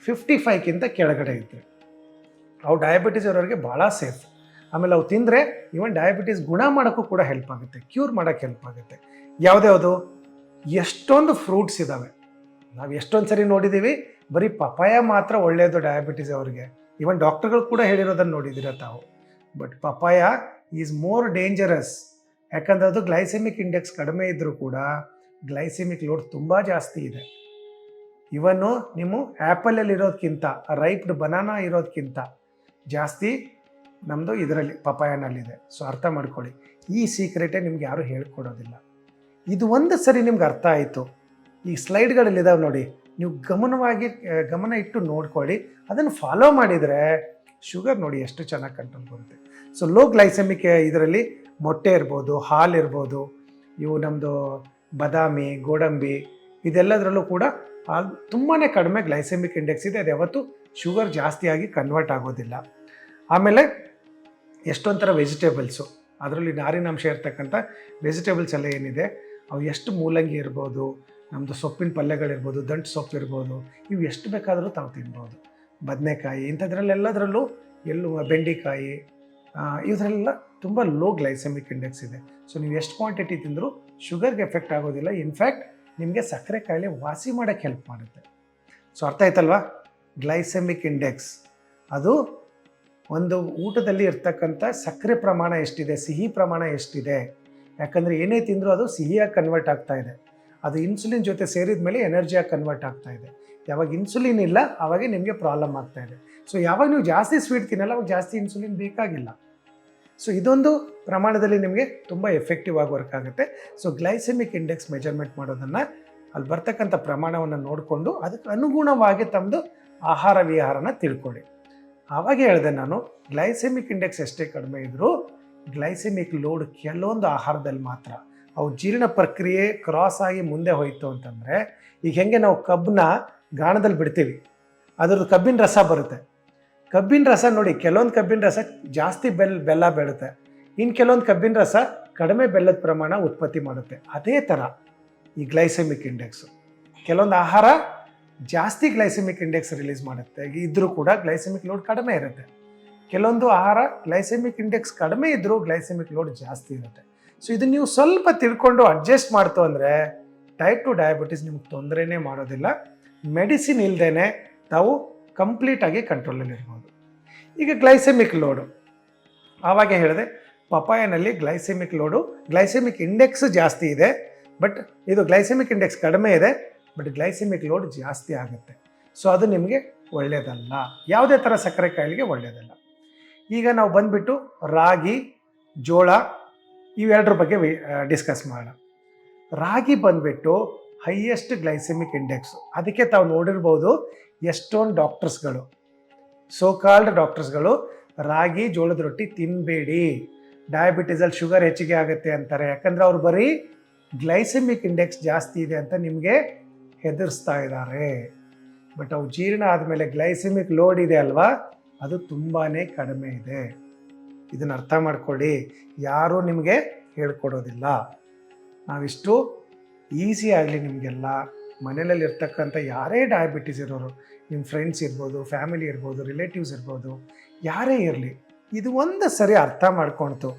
ಫಿಫ್ಟಿ ಫೈವ್ಗಿಂತ ಕೆಳಗಡೆ ಇದ್ದರೆ ಅವು ಡಯಾಬಿಟೀಸ್ ಇರೋರಿಗೆ ಭಾಳ ಸೇಫ್ ಆಮೇಲೆ ಅವು ತಿಂದರೆ ಇವನ್ ಡಯಾಬಿಟೀಸ್ ಗುಣ ಮಾಡೋಕ್ಕೂ ಕೂಡ ಹೆಲ್ಪ್ ಆಗುತ್ತೆ ಕ್ಯೂರ್ ಮಾಡೋಕ್ಕೆ ಹೆಲ್ಪ್ ಆಗುತ್ತೆ. ಯಾವುದ್ಯಾವುದು ಎಷ್ಟೊಂದು ಫ್ರೂಟ್ಸ್ ಇದ್ದಾವೆ ನಾವು ಎಷ್ಟೊಂದು ಸರಿ ನೋಡಿದ್ದೀವಿ ಬರೀ ಪಪಾಯ ಮಾತ್ರ ಒಳ್ಳೆಯದು ಡಯಾಬಿಟೀಸ್ ಅವರಿಗೆ. ಇವನ್ ಡಾಕ್ಟರ್ಗಳು ಕೂಡ ಹೇಳಿರೋದನ್ನು ನೋಡಿದ್ದೀರ ತಾವು. But papaya is more dangerous ಯಾಕಂದ್ರೆ ಅದು ಗ್ಲೈಸೆಮಿಕ್ ಇಂಡೆಕ್ಸ್ ಕಡಿಮೆ ಇದ್ದರೂ ಕೂಡ ಗ್ಲೈಸೆಮಿಕ್ ಲೋಡ್ ತುಂಬ ಜಾಸ್ತಿ ಇದೆ. ಇವನ್ನು ನಿಮ್ಮ ಆ್ಯಪಲಲ್ಲಿ ಇರೋದಕ್ಕಿಂತ ರೈಪ್ಡ್ ಬನಾನಾ ಇರೋದಕ್ಕಿಂತ ಜಾಸ್ತಿ ನಮ್ಮದು ಇದರಲ್ಲಿ ಪಪಾಯನಲ್ಲಿದೆ ಸೊ ಅರ್ಥ ಮಾಡ್ಕೊಳ್ಳಿ. ಈ ಸೀಕ್ರೆಟೇ ನಿಮ್ಗೆ ಯಾರೂ ಹೇಳ್ಕೊಡೋದಿಲ್ಲ. ಇದು ಒಂದು ಸರಿ ನಿಮ್ಗೆ ಅರ್ಥ ಆಯಿತು. ಈ ಸ್ಲೈಡ್ಗಳಲ್ಲಿದ್ದಾವೆ ನೋಡಿ. ನೀವು ಗಮನವಾಗಿ ಗಮನ ಇಟ್ಟು ನೋಡ್ಕೊಳ್ಳಿ. ಅದನ್ನು ಫಾಲೋ ಮಾಡಿದರೆ ಶುಗರ್ ನೋಡಿ ಎಷ್ಟು ಚೆನ್ನಾಗಿ ಕಂಟ್ರೋಲ್ ಬರುತ್ತೆ. ಸೊ ಲೋ ಗ್ಲೈಸೆಮಿಕ್ ಇದರಲ್ಲಿ ಮೊಟ್ಟೆ ಇರ್ಬೋದು, ಹಾಲು ಇರ್ಬೋದು, ಇವು ನಮ್ಮದು ಬದಾಮಿ, ಗೋಡಂಬಿ, ಇದೆಲ್ಲದರಲ್ಲೂ ಕೂಡ ತುಂಬಾ ಕಡಿಮೆ ಗ್ಲೈಸೆಮಿಕ್ ಇಂಡೆಕ್ಸ್ ಇದೆ. ಅದು ಯಾವತ್ತೂ ಶುಗರ್ ಜಾಸ್ತಿಯಾಗಿ ಕನ್ವರ್ಟ್ ಆಗೋದಿಲ್ಲ. ಆಮೇಲೆ ಎಷ್ಟೊಂಥರ ವೆಜಿಟೇಬಲ್ಸು ಅದರಲ್ಲಿ ನಾರಿನಾಂಶ ಇರ್ತಕ್ಕಂಥ ವೆಜಿಟೇಬಲ್ಸ್ ಎಲ್ಲ ಏನಿದೆ, ಅವು ಎಷ್ಟು ಮೂಲಂಗಿ ಇರ್ಬೋದು ನಮ್ಮದು ಸೊಪ್ಪಿನ ಪಲ್ಯಗಳಿರ್ಬೋದು, ದಂಟು ಸೊಪ್ಪು ಇರ್ಬೋದು, ಇವು ಎಷ್ಟು ಬೇಕಾದರೂ ತಾವು ತಿನ್ಬೋದು. ಬದನೆಕಾಯಿ, ಇಂಥದ್ರಲ್ಲೆಲ್ಲದರಲ್ಲೂ ಎಲ್ಲೂ ಬೆಂಡೆಕಾಯಿ ಇದರಲ್ಲೆಲ್ಲ ತುಂಬ ಲೋ ಗ್ಲೈಸೆಮಿಕ್ ಇಂಡೆಕ್ಸ್ ಇದೆ. ಸೊ ನೀವು ಎಷ್ಟು ಕ್ವಾಂಟಿಟಿ ತಿಂದರೂ ಶುಗರ್ಗೆ ಎಫೆಕ್ಟ್ ಆಗೋದಿಲ್ಲ. ಇನ್ಫ್ಯಾಕ್ಟ್ ನಿಮಗೆ ಸಕ್ಕರೆ ಕಾಯಿಲೆ ವಾಸಿ ಮಾಡೋಕ್ಕೆ ಹೆಲ್ಪ್ ಮಾಡುತ್ತೆ. ಸೊ ಅರ್ಥ ಆಯ್ತಲ್ವಾ? Glycaemic index. ಅದು ಒಂದು ಊಟದಲ್ಲಿ ಇರ್ತಕ್ಕಂಥ ಸಕ್ಕರೆ ಪ್ರಮಾಣ ಎಷ್ಟಿದೆ, ಸಿಹಿ ಪ್ರಮಾಣ ಎಷ್ಟಿದೆ. ಯಾಕಂದರೆ ಏನೇ ತಿಂದರೂ ಅದು ಸಿಹಿಯಾಗಿ ಕನ್ವರ್ಟ್ ಆಗ್ತಾ ಇದೆ. ಅದು ಇನ್ಸುಲಿನ್ ಜೊತೆ ಸೇರಿದ ಮೇಲೆ ಎನರ್ಜಿಯಾಗಿ ಕನ್ವರ್ಟ್ ಆಗ್ತಾ ಇದೆ. ಯಾವಾಗ ಇನ್ಸುಲಿನ್ ಇಲ್ಲ ಆವಾಗ ನಿಮಗೆ ಪ್ರಾಬ್ಲಮ್ ಆಗ್ತಾ ಇದೆ. ಸೊ ಯಾವಾಗ ನೀವು ಜಾಸ್ತಿ ಸ್ವೀಟ್ ತಿನ್ನಲ್ಲ, ಅವಾಗ ಜಾಸ್ತಿ ಇನ್ಸುಲಿನ್ ಬೇಕಾಗಿಲ್ಲ. ಸೊ ಇದೊಂದು ಪ್ರಮಾಣದಲ್ಲಿ ನಿಮಗೆ ತುಂಬ ಎಫೆಕ್ಟಿವ್ ಆಗಿ ವರ್ಕ್ ಆಗುತ್ತೆ. ಸೊ ಗ್ಲೈಸೆಮಿಕ್ ಇಂಡೆಕ್ಸ್ ಮೆಜರ್ಮೆಂಟ್ ಮಾಡೋದನ್ನು ಅಲ್ಲಿ ಬರ್ತಕ್ಕಂಥ ಪ್ರಮಾಣವನ್ನು ನೋಡಿಕೊಂಡು ಅದಕ್ಕೆ ಅನುಗುಣವಾಗಿ ತಮ್ಮದು ಆಹಾರ ವಿಹಾರನ ತಿಳ್ಕೊಳ್ಳಿ. ಆವಾಗ ಹೇಳಿದೆ ನಾನು, ಗ್ಲೈಸೆಮಿಕ್ ಇಂಡೆಕ್ಸ್ ಎಷ್ಟೇ ಕಡಿಮೆ ಇದ್ದರೂ ಗ್ಲೈಸೆಮಿಕ್ ಲೋಡ್ ಕೆಲವೊಂದು ಆಹಾರದಲ್ಲಿ ಮಾತ್ರ. ಅವು ಜೀರ್ಣ ಪ್ರಕ್ರಿಯೆ ಕ್ರಾಸ್ ಆಗಿ ಮುಂದೆ ಹೋಯಿತು ಅಂತಂದರೆ, ಈಗ ಹೆಂಗೆ ನಾವು ಕಬ್ಬನ್ನ ಗಾಣದಲ್ಲಿ ಬಿಡ್ತೀವಿ, ಅದ್ರದ್ದು ಕಬ್ಬಿನ ರಸ ಬರುತ್ತೆ. ಕಬ್ಬಿನ ರಸ ನೋಡಿ, ಕೆಲವೊಂದು ಕಬ್ಬಿನ ರಸ ಜಾಸ್ತಿ ಬೆಲ್, ಬೆಲ್ಲ ಬೆಳುತ್ತೆ ಇನ್ನು ಕೆಲವೊಂದು ಕಬ್ಬಿನ ರಸ ಕಡಿಮೆ ಬೆಲ್ಲದ ಪ್ರಮಾಣ ಉತ್ಪತ್ತಿ ಮಾಡುತ್ತೆ. ಅದೇ ಥರ ಈ ಗ್ಲೈಸೆಮಿಕ್ ಇಂಡೆಕ್ಸು. ಕೆಲವೊಂದು ಆಹಾರ ಜಾಸ್ತಿ ಗ್ಲೈಸೆಮಿಕ್ ಇಂಡೆಕ್ಸ್ ರಿಲೀಸ್ ಮಾಡುತ್ತೆ. ಇದ್ರೂ ಕೂಡ ಗ್ಲೈಸೆಮಿಕ್ ಲೋಡ್ ಕಡಿಮೆ ಇರುತ್ತೆ. ಕೆಲವೊಂದು ಆಹಾರ ಗ್ಲೈಸೆಮಿಕ್ ಇಂಡೆಕ್ಸ್ ಕಡಿಮೆ ಇದ್ದರೂ ಗ್ಲೈಸೆಮಿಕ್ ಲೋಡ್ ಜಾಸ್ತಿ ಇರುತ್ತೆ. ಸೊ ಇದನ್ನ ನೀವು ಸ್ವಲ್ಪ ತಿಳ್ಕೊಂಡು ಅಡ್ಜಸ್ಟ್ ಮಾಡ್ತು ಅಂದರೆ ಟೈಪ್ ಟು ಡಯಾಬಿಟಿಸ್ ನಿಮ್ಗೆ ತೊಂದರೆನೇ ಮಾಡೋದಿಲ್ಲ. ಮೆಡಿಸಿನ್ ಇಲ್ಲದೇ ತಾವು ಕಂಪ್ಲೀಟಾಗಿ ಕಂಟ್ರೋಲಲ್ಲಿ ಇರ್ಬೋದು. ಈಗ ಗ್ಲೈಸೆಮಿಕ್ ಲೋಡು ಆವಾಗ ಹೇಳಿದೆ ಪಪಾಯನಲ್ಲಿ ಗ್ಲೈಸೆಮಿಕ್ ಲೋಡು ಗ್ಲೈಸೆಮಿಕ್ ಇಂಡೆಕ್ಸ್ ಜಾಸ್ತಿ ಇದೆ ಬಟ್ ಇದು ಗ್ಲೈಸೆಮಿಕ್ ಇಂಡೆಕ್ಸ್ ಕಡಿಮೆ ಇದೆ ಬಟ್ ಗ್ಲೈಸೆಮಿಕ್ ಲೋಡ್ ಜಾಸ್ತಿ ಆಗುತ್ತೆ. ಸೊ ಅದು ನಿಮಗೆ ಒಳ್ಳೆಯದಲ್ಲ ಯಾವುದೇ ಥರ ಸಕ್ಕರೆ ಕಾಯಿಲೆಗೆ ಒಳ್ಳೆಯದಲ್ಲ ಈಗ ನಾವು ಬಂದುಬಿಟ್ಟು ರಾಗಿ, ಜೋಳ, ಇವೆರಡರ ಬಗ್ಗೆ ಡಿಸ್ಕಸ್ ಮಾಡೋಣ. ರಾಗಿ ಬಂದುಬಿಟ್ಟು ಹೈಯೆಸ್ಟ್ ಗ್ಲೈಸೆಮಿಕ್ ಇಂಡೆಕ್ಸು ಅದಕ್ಕೆ ತಾವು ನೋಡಿರ್ಬೋದು ಎಷ್ಟೊಂದು ಡಾಕ್ಟರ್ಸ್ಗಳು ಸೋ ಕಾಲ್ಡ್ ಡಾಕ್ಟರ್ಸ್ಗಳು ರಾಗಿ, ಜೋಳದ ರೊಟ್ಟಿ ತಿನ್ನಬೇಡಿ ಡಯಾಬಿಟೀಸಲ್ಲಿ ಶುಗರ್ ಹೆಚ್ಚಿಗೆ ಆಗುತ್ತೆ ಅಂತಾರೆ. ಯಾಕಂದರೆ ಅವ್ರು ಬರೀ ಗ್ಲೈಸೆಮಿಕ್ ಇಂಡೆಕ್ಸ್ ಜಾಸ್ತಿ ಇದೆ ಅಂತ ನಿಮಗೆ ಹೆದರ್ಸ್ತಾ ಇದ್ದಾರೆ. ಬಟ್ ಅವು ಜೀರ್ಣ ಆದಮೇಲೆ ಗ್ಲೈಸಿಮಿಕ್ ಲೋಡ್ ಇದೆ ಅಲ್ವಾ? ಅದು ತುಂಬಾ ಕಡಿಮೆ ಇದೆ. ಇದನ್ನು ಅರ್ಥ ಮಾಡ್ಕೊಳ್ಳಿ. ಯಾರೂ ನಿಮಗೆ ಹೇಳ್ಕೊಡೋದಿಲ್ಲ. ನಾವಿಷ್ಟು ಈಸಿ ಆಗಲಿ ನಿಮಗೆಲ್ಲ. ಮನೆಯಲ್ಲಿ ಇರ್ತಕ್ಕಂಥ ಯಾರೇ ಡಯಾಬಿಟಿಸ್ ಇರೋರು ನಿಮ್ಮ ಫ್ರೆಂಡ್ಸ್ ಇರ್ಬೋದು ಫ್ಯಾಮಿಲಿ ಇರ್ಬೋದು ರಿಲೇಟಿವ್ಸ್ ಇರ್ಬೋದು, ಯಾರೇ ಇರಲಿ, ಇದು ಒಂದು ಸರಿ ಅರ್ಥ ಮಾಡ್ಕೊಳ್ತು.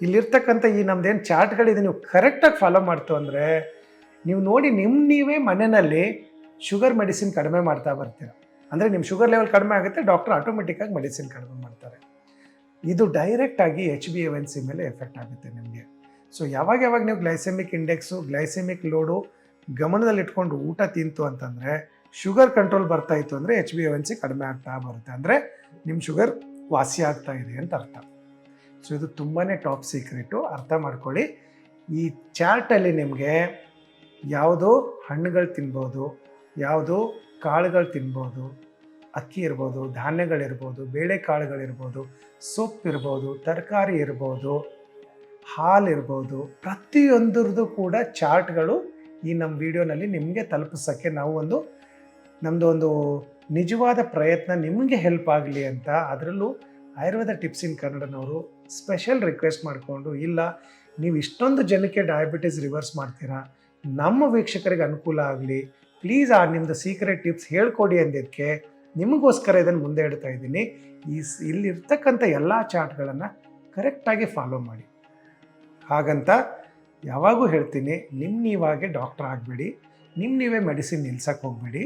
ಇಲ್ಲಿರ್ತಕ್ಕಂಥ ಈ ನಮ್ದೇನು ಚಾರ್ಟ್ಗಳಿದೆ ನೀವು ಕರೆಕ್ಟಾಗಿ ಫಾಲೋ ಮಾಡ್ತು ಅಂದರೆ ನೀವು ನೋಡಿ ನಿಮ್ಮ ನೀವೇ ಮನೆಯಲ್ಲಿ ಶುಗರ್ ಮೆಡಿಸಿನ್ ಕಡಿಮೆ ಮಾಡ್ತಾ ಬರ್ತೀರಾ. ಅಂದರೆ ನಿಮ್ಮ ಶುಗರ್ ಲೆವೆಲ್ ಕಡಿಮೆ ಆಗುತ್ತೆ, ಡಾಕ್ಟರ್ ಆಟೋಮೆಟಿಕ್ಕಾಗಿ ಮೆಡಿಸಿನ್ ಕಡಿಮೆ ಮಾಡ್ತಾರೆ. ಇದು ಡೈರೆಕ್ಟಾಗಿ ಎಚ್ ಬಿ ಎನ್ ಸಿ ಮೇಲೆ ಎಫೆಕ್ಟ್ ಆಗುತ್ತೆ ನಿಮಗೆ. ಸೊ ಯಾವಾಗ ಯಾವಾಗ ನೀವು ಗ್ಲೈಸೆಮಿಕ್ ಇಂಡೆಕ್ಸು ಗ್ಲೈಸೆಮಿಕ್ ಲೋಡು ಗಮನದಲ್ಲಿಟ್ಕೊಂಡು ಊಟ ತಿಂತು ಅಂತಂದರೆ, ಶುಗರ್ ಕಂಟ್ರೋಲ್ ಬರ್ತಾ ಇತ್ತು ಅಂದರೆ ಎಚ್ ಬಿ ಎನ್ ಸಿ ಕಡಿಮೆ ಆಗ್ತಾ ಬರುತ್ತೆ. ಅಂದರೆ ನಿಮ್ಮ ಶುಗರ್ ವಾಸಿ ಆಗ್ತಾ ಇದೆ ಅಂತ ಅರ್ಥ. ಸೊ ಇದು ತುಂಬಾ ಟಾಪ್ ಸೀಕ್ರೆಟು ಅರ್ಥ ಮಾಡ್ಕೊಳ್ಳಿ. ಈ ಚಾರ್ಟಲ್ಲಿ ನಿಮಗೆ ಯಾವುದು ಹಣ್ಣುಗಳು ತಿನ್ಬೋದು, ಯಾವುದೋ ಕಾಳುಗಳು ತಿನ್ಬೋದು, ಅಕ್ಕಿ ಇರ್ಬೋದು ಧಾನ್ಯಗಳಿರ್ಬೋದು ಬೇಳೆಕಾಳುಗಳಿರ್ಬೋದು ಸೊಪ್ಪು ಇರ್ಬೋದು, ತರಕಾರಿ ಇರ್ಬೋದು, ಹಾಲು ಇರ್ಬೋದು ಪ್ರತಿಯೊಂದರದ್ದು ಕೂಡ ಚಾರ್ಟ್ಗಳು ಈ ನಮ್ಮ ವಿಡಿಯೋನಲ್ಲಿ ನಿಮಗೆ ತಲುಪಿಸೋಕ್ಕೆ ನಾವು ಒಂದು ನಮ್ಮದು ಒಂದು ನಿಜವಾದ ಪ್ರಯತ್ನ ನಿಮಗೆ ಹೆಲ್ಪ್ ಆಗಲಿ ಅಂತ. ಅದರಲ್ಲೂ ಆಯುರ್ವೇದ ಟಿಪ್ಸ್ ಇನ್ ಕನ್ನಡನವರು ಸ್ಪೆಷಲ್ ರಿಕ್ವೆಸ್ಟ್ ಮಾಡಿಕೊಂಡು, ಇಲ್ಲ, ನೀವು ಇಷ್ಟೊಂದು ಜನಕ್ಕೆ ಡಯಾಬಿಟೀಸ್ ರಿವರ್ಸ್ ಮಾಡ್ತೀರಾ ನಮ್ಮ ವೀಕ್ಷಕರಿಗೆ ಅನುಕೂಲ ಆಗಲಿ ಪ್ಲೀಸ್ ಆ ನಿಮ್ಮದು ಸೀಕ್ರೆಟ್ ಟಿಪ್ಸ್ ಹೇಳ್ಕೊಡಿ ಅಂದಿದ್ದಕ್ಕೆ ನಿಮಗೋಸ್ಕರ ಇದನ್ನು ಮುಂದೆ ಇಡ್ತಾ ಇದ್ದೀನಿ. ಈ ಇಲ್ಲಿರ್ತಕ್ಕಂಥ ಎಲ್ಲ ಚಾರ್ಟ್ಗಳನ್ನು ಕರೆಕ್ಟಾಗಿ ಫಾಲೋ ಮಾಡಿ. ಹಾಗಂತ ಯಾವಾಗೂ ಹೇಳ್ತೀನಿ ನಿಮ್ಮ ನೀವಾಗೆ ಡಾಕ್ಟರ್ ಆಗಬೇಡಿ ನಿಮ್ಮ ನೀವೇ ಮೆಡಿಸಿನ್ ನಿಲ್ಸಕ್ಕೆ ಹೋಗಬೇಡಿ.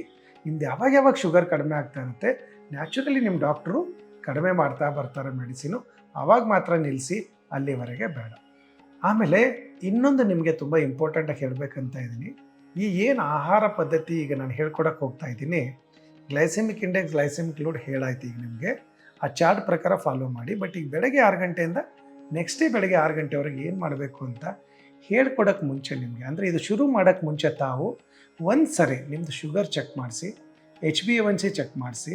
ನಿಮ್ದು ಯಾವಾಗ ಯಾವಾಗ ಶುಗರ್ ಕಡಿಮೆ ಆಗ್ತಾ ಇರುತ್ತೆ ನ್ಯಾಚುರಲಿ ನಿಮ್ಮ ಡಾಕ್ಟ್ರು ಕಡಿಮೆ ಮಾಡ್ತಾ ಬರ್ತಾರೆ ಮೆಡಿಸಿನು ಆವಾಗ ಮಾತ್ರ ನಿಲ್ಲಿಸಿ ಅಲ್ಲಿವರೆಗೆ ಬೇಡ. ಆಮೇಲೆ ಇನ್ನೊಂದು ನಿಮಗೆ ತುಂಬ ಇಂಪಾರ್ಟೆಂಟಾಗಿ ಹೇಳಬೇಕಂತ ಇದ್ದೀನಿ. ಈ ಏನು ಆಹಾರ ಪದ್ಧತಿ ಈಗ ನಾನು ಹೇಳ್ಕೊಡಕ್ಕೆ ಹೋಗ್ತಾ ಇದ್ದೀನಿ, ಗ್ಲೈಸೆಮಿಕ್ ಇಂಡೆಕ್ಸ್ ಗ್ಲೈಸೆಮಿಕ್ ಲೋಡ್ ಹೇಳಾಯ್ತು ಈಗ ನಿಮಗೆ. ಆ ಚಾರ್ಟ್ ಪ್ರಕಾರ ಫಾಲೋ ಮಾಡಿ ಬಟ್ ಈಗ ಬೆಳಗ್ಗೆ ಆರು ಗಂಟೆಯಿಂದ ನೆಕ್ಸ್ಟ್ ಡೇ ಬೆಳಗ್ಗೆ ಆರು ಗಂಟೆವರೆಗೆ ಏನು ಮಾಡಬೇಕು ಅಂತ ಹೇಳ್ಕೊಡೋಕ್ಕೆ ಮುಂಚೆ ನಿಮಗೆ. ಅಂದರೆ ಇದು ಶುರು ಮಾಡೋಕ್ಕೆ ಮುಂಚೆ ತಾವು ಒಂದು ಸರಿ ನಿಮ್ಮದು ಶುಗರ್ ಚೆಕ್ ಮಾಡಿಸಿ H B one C check ಮಾಡಿಸಿ.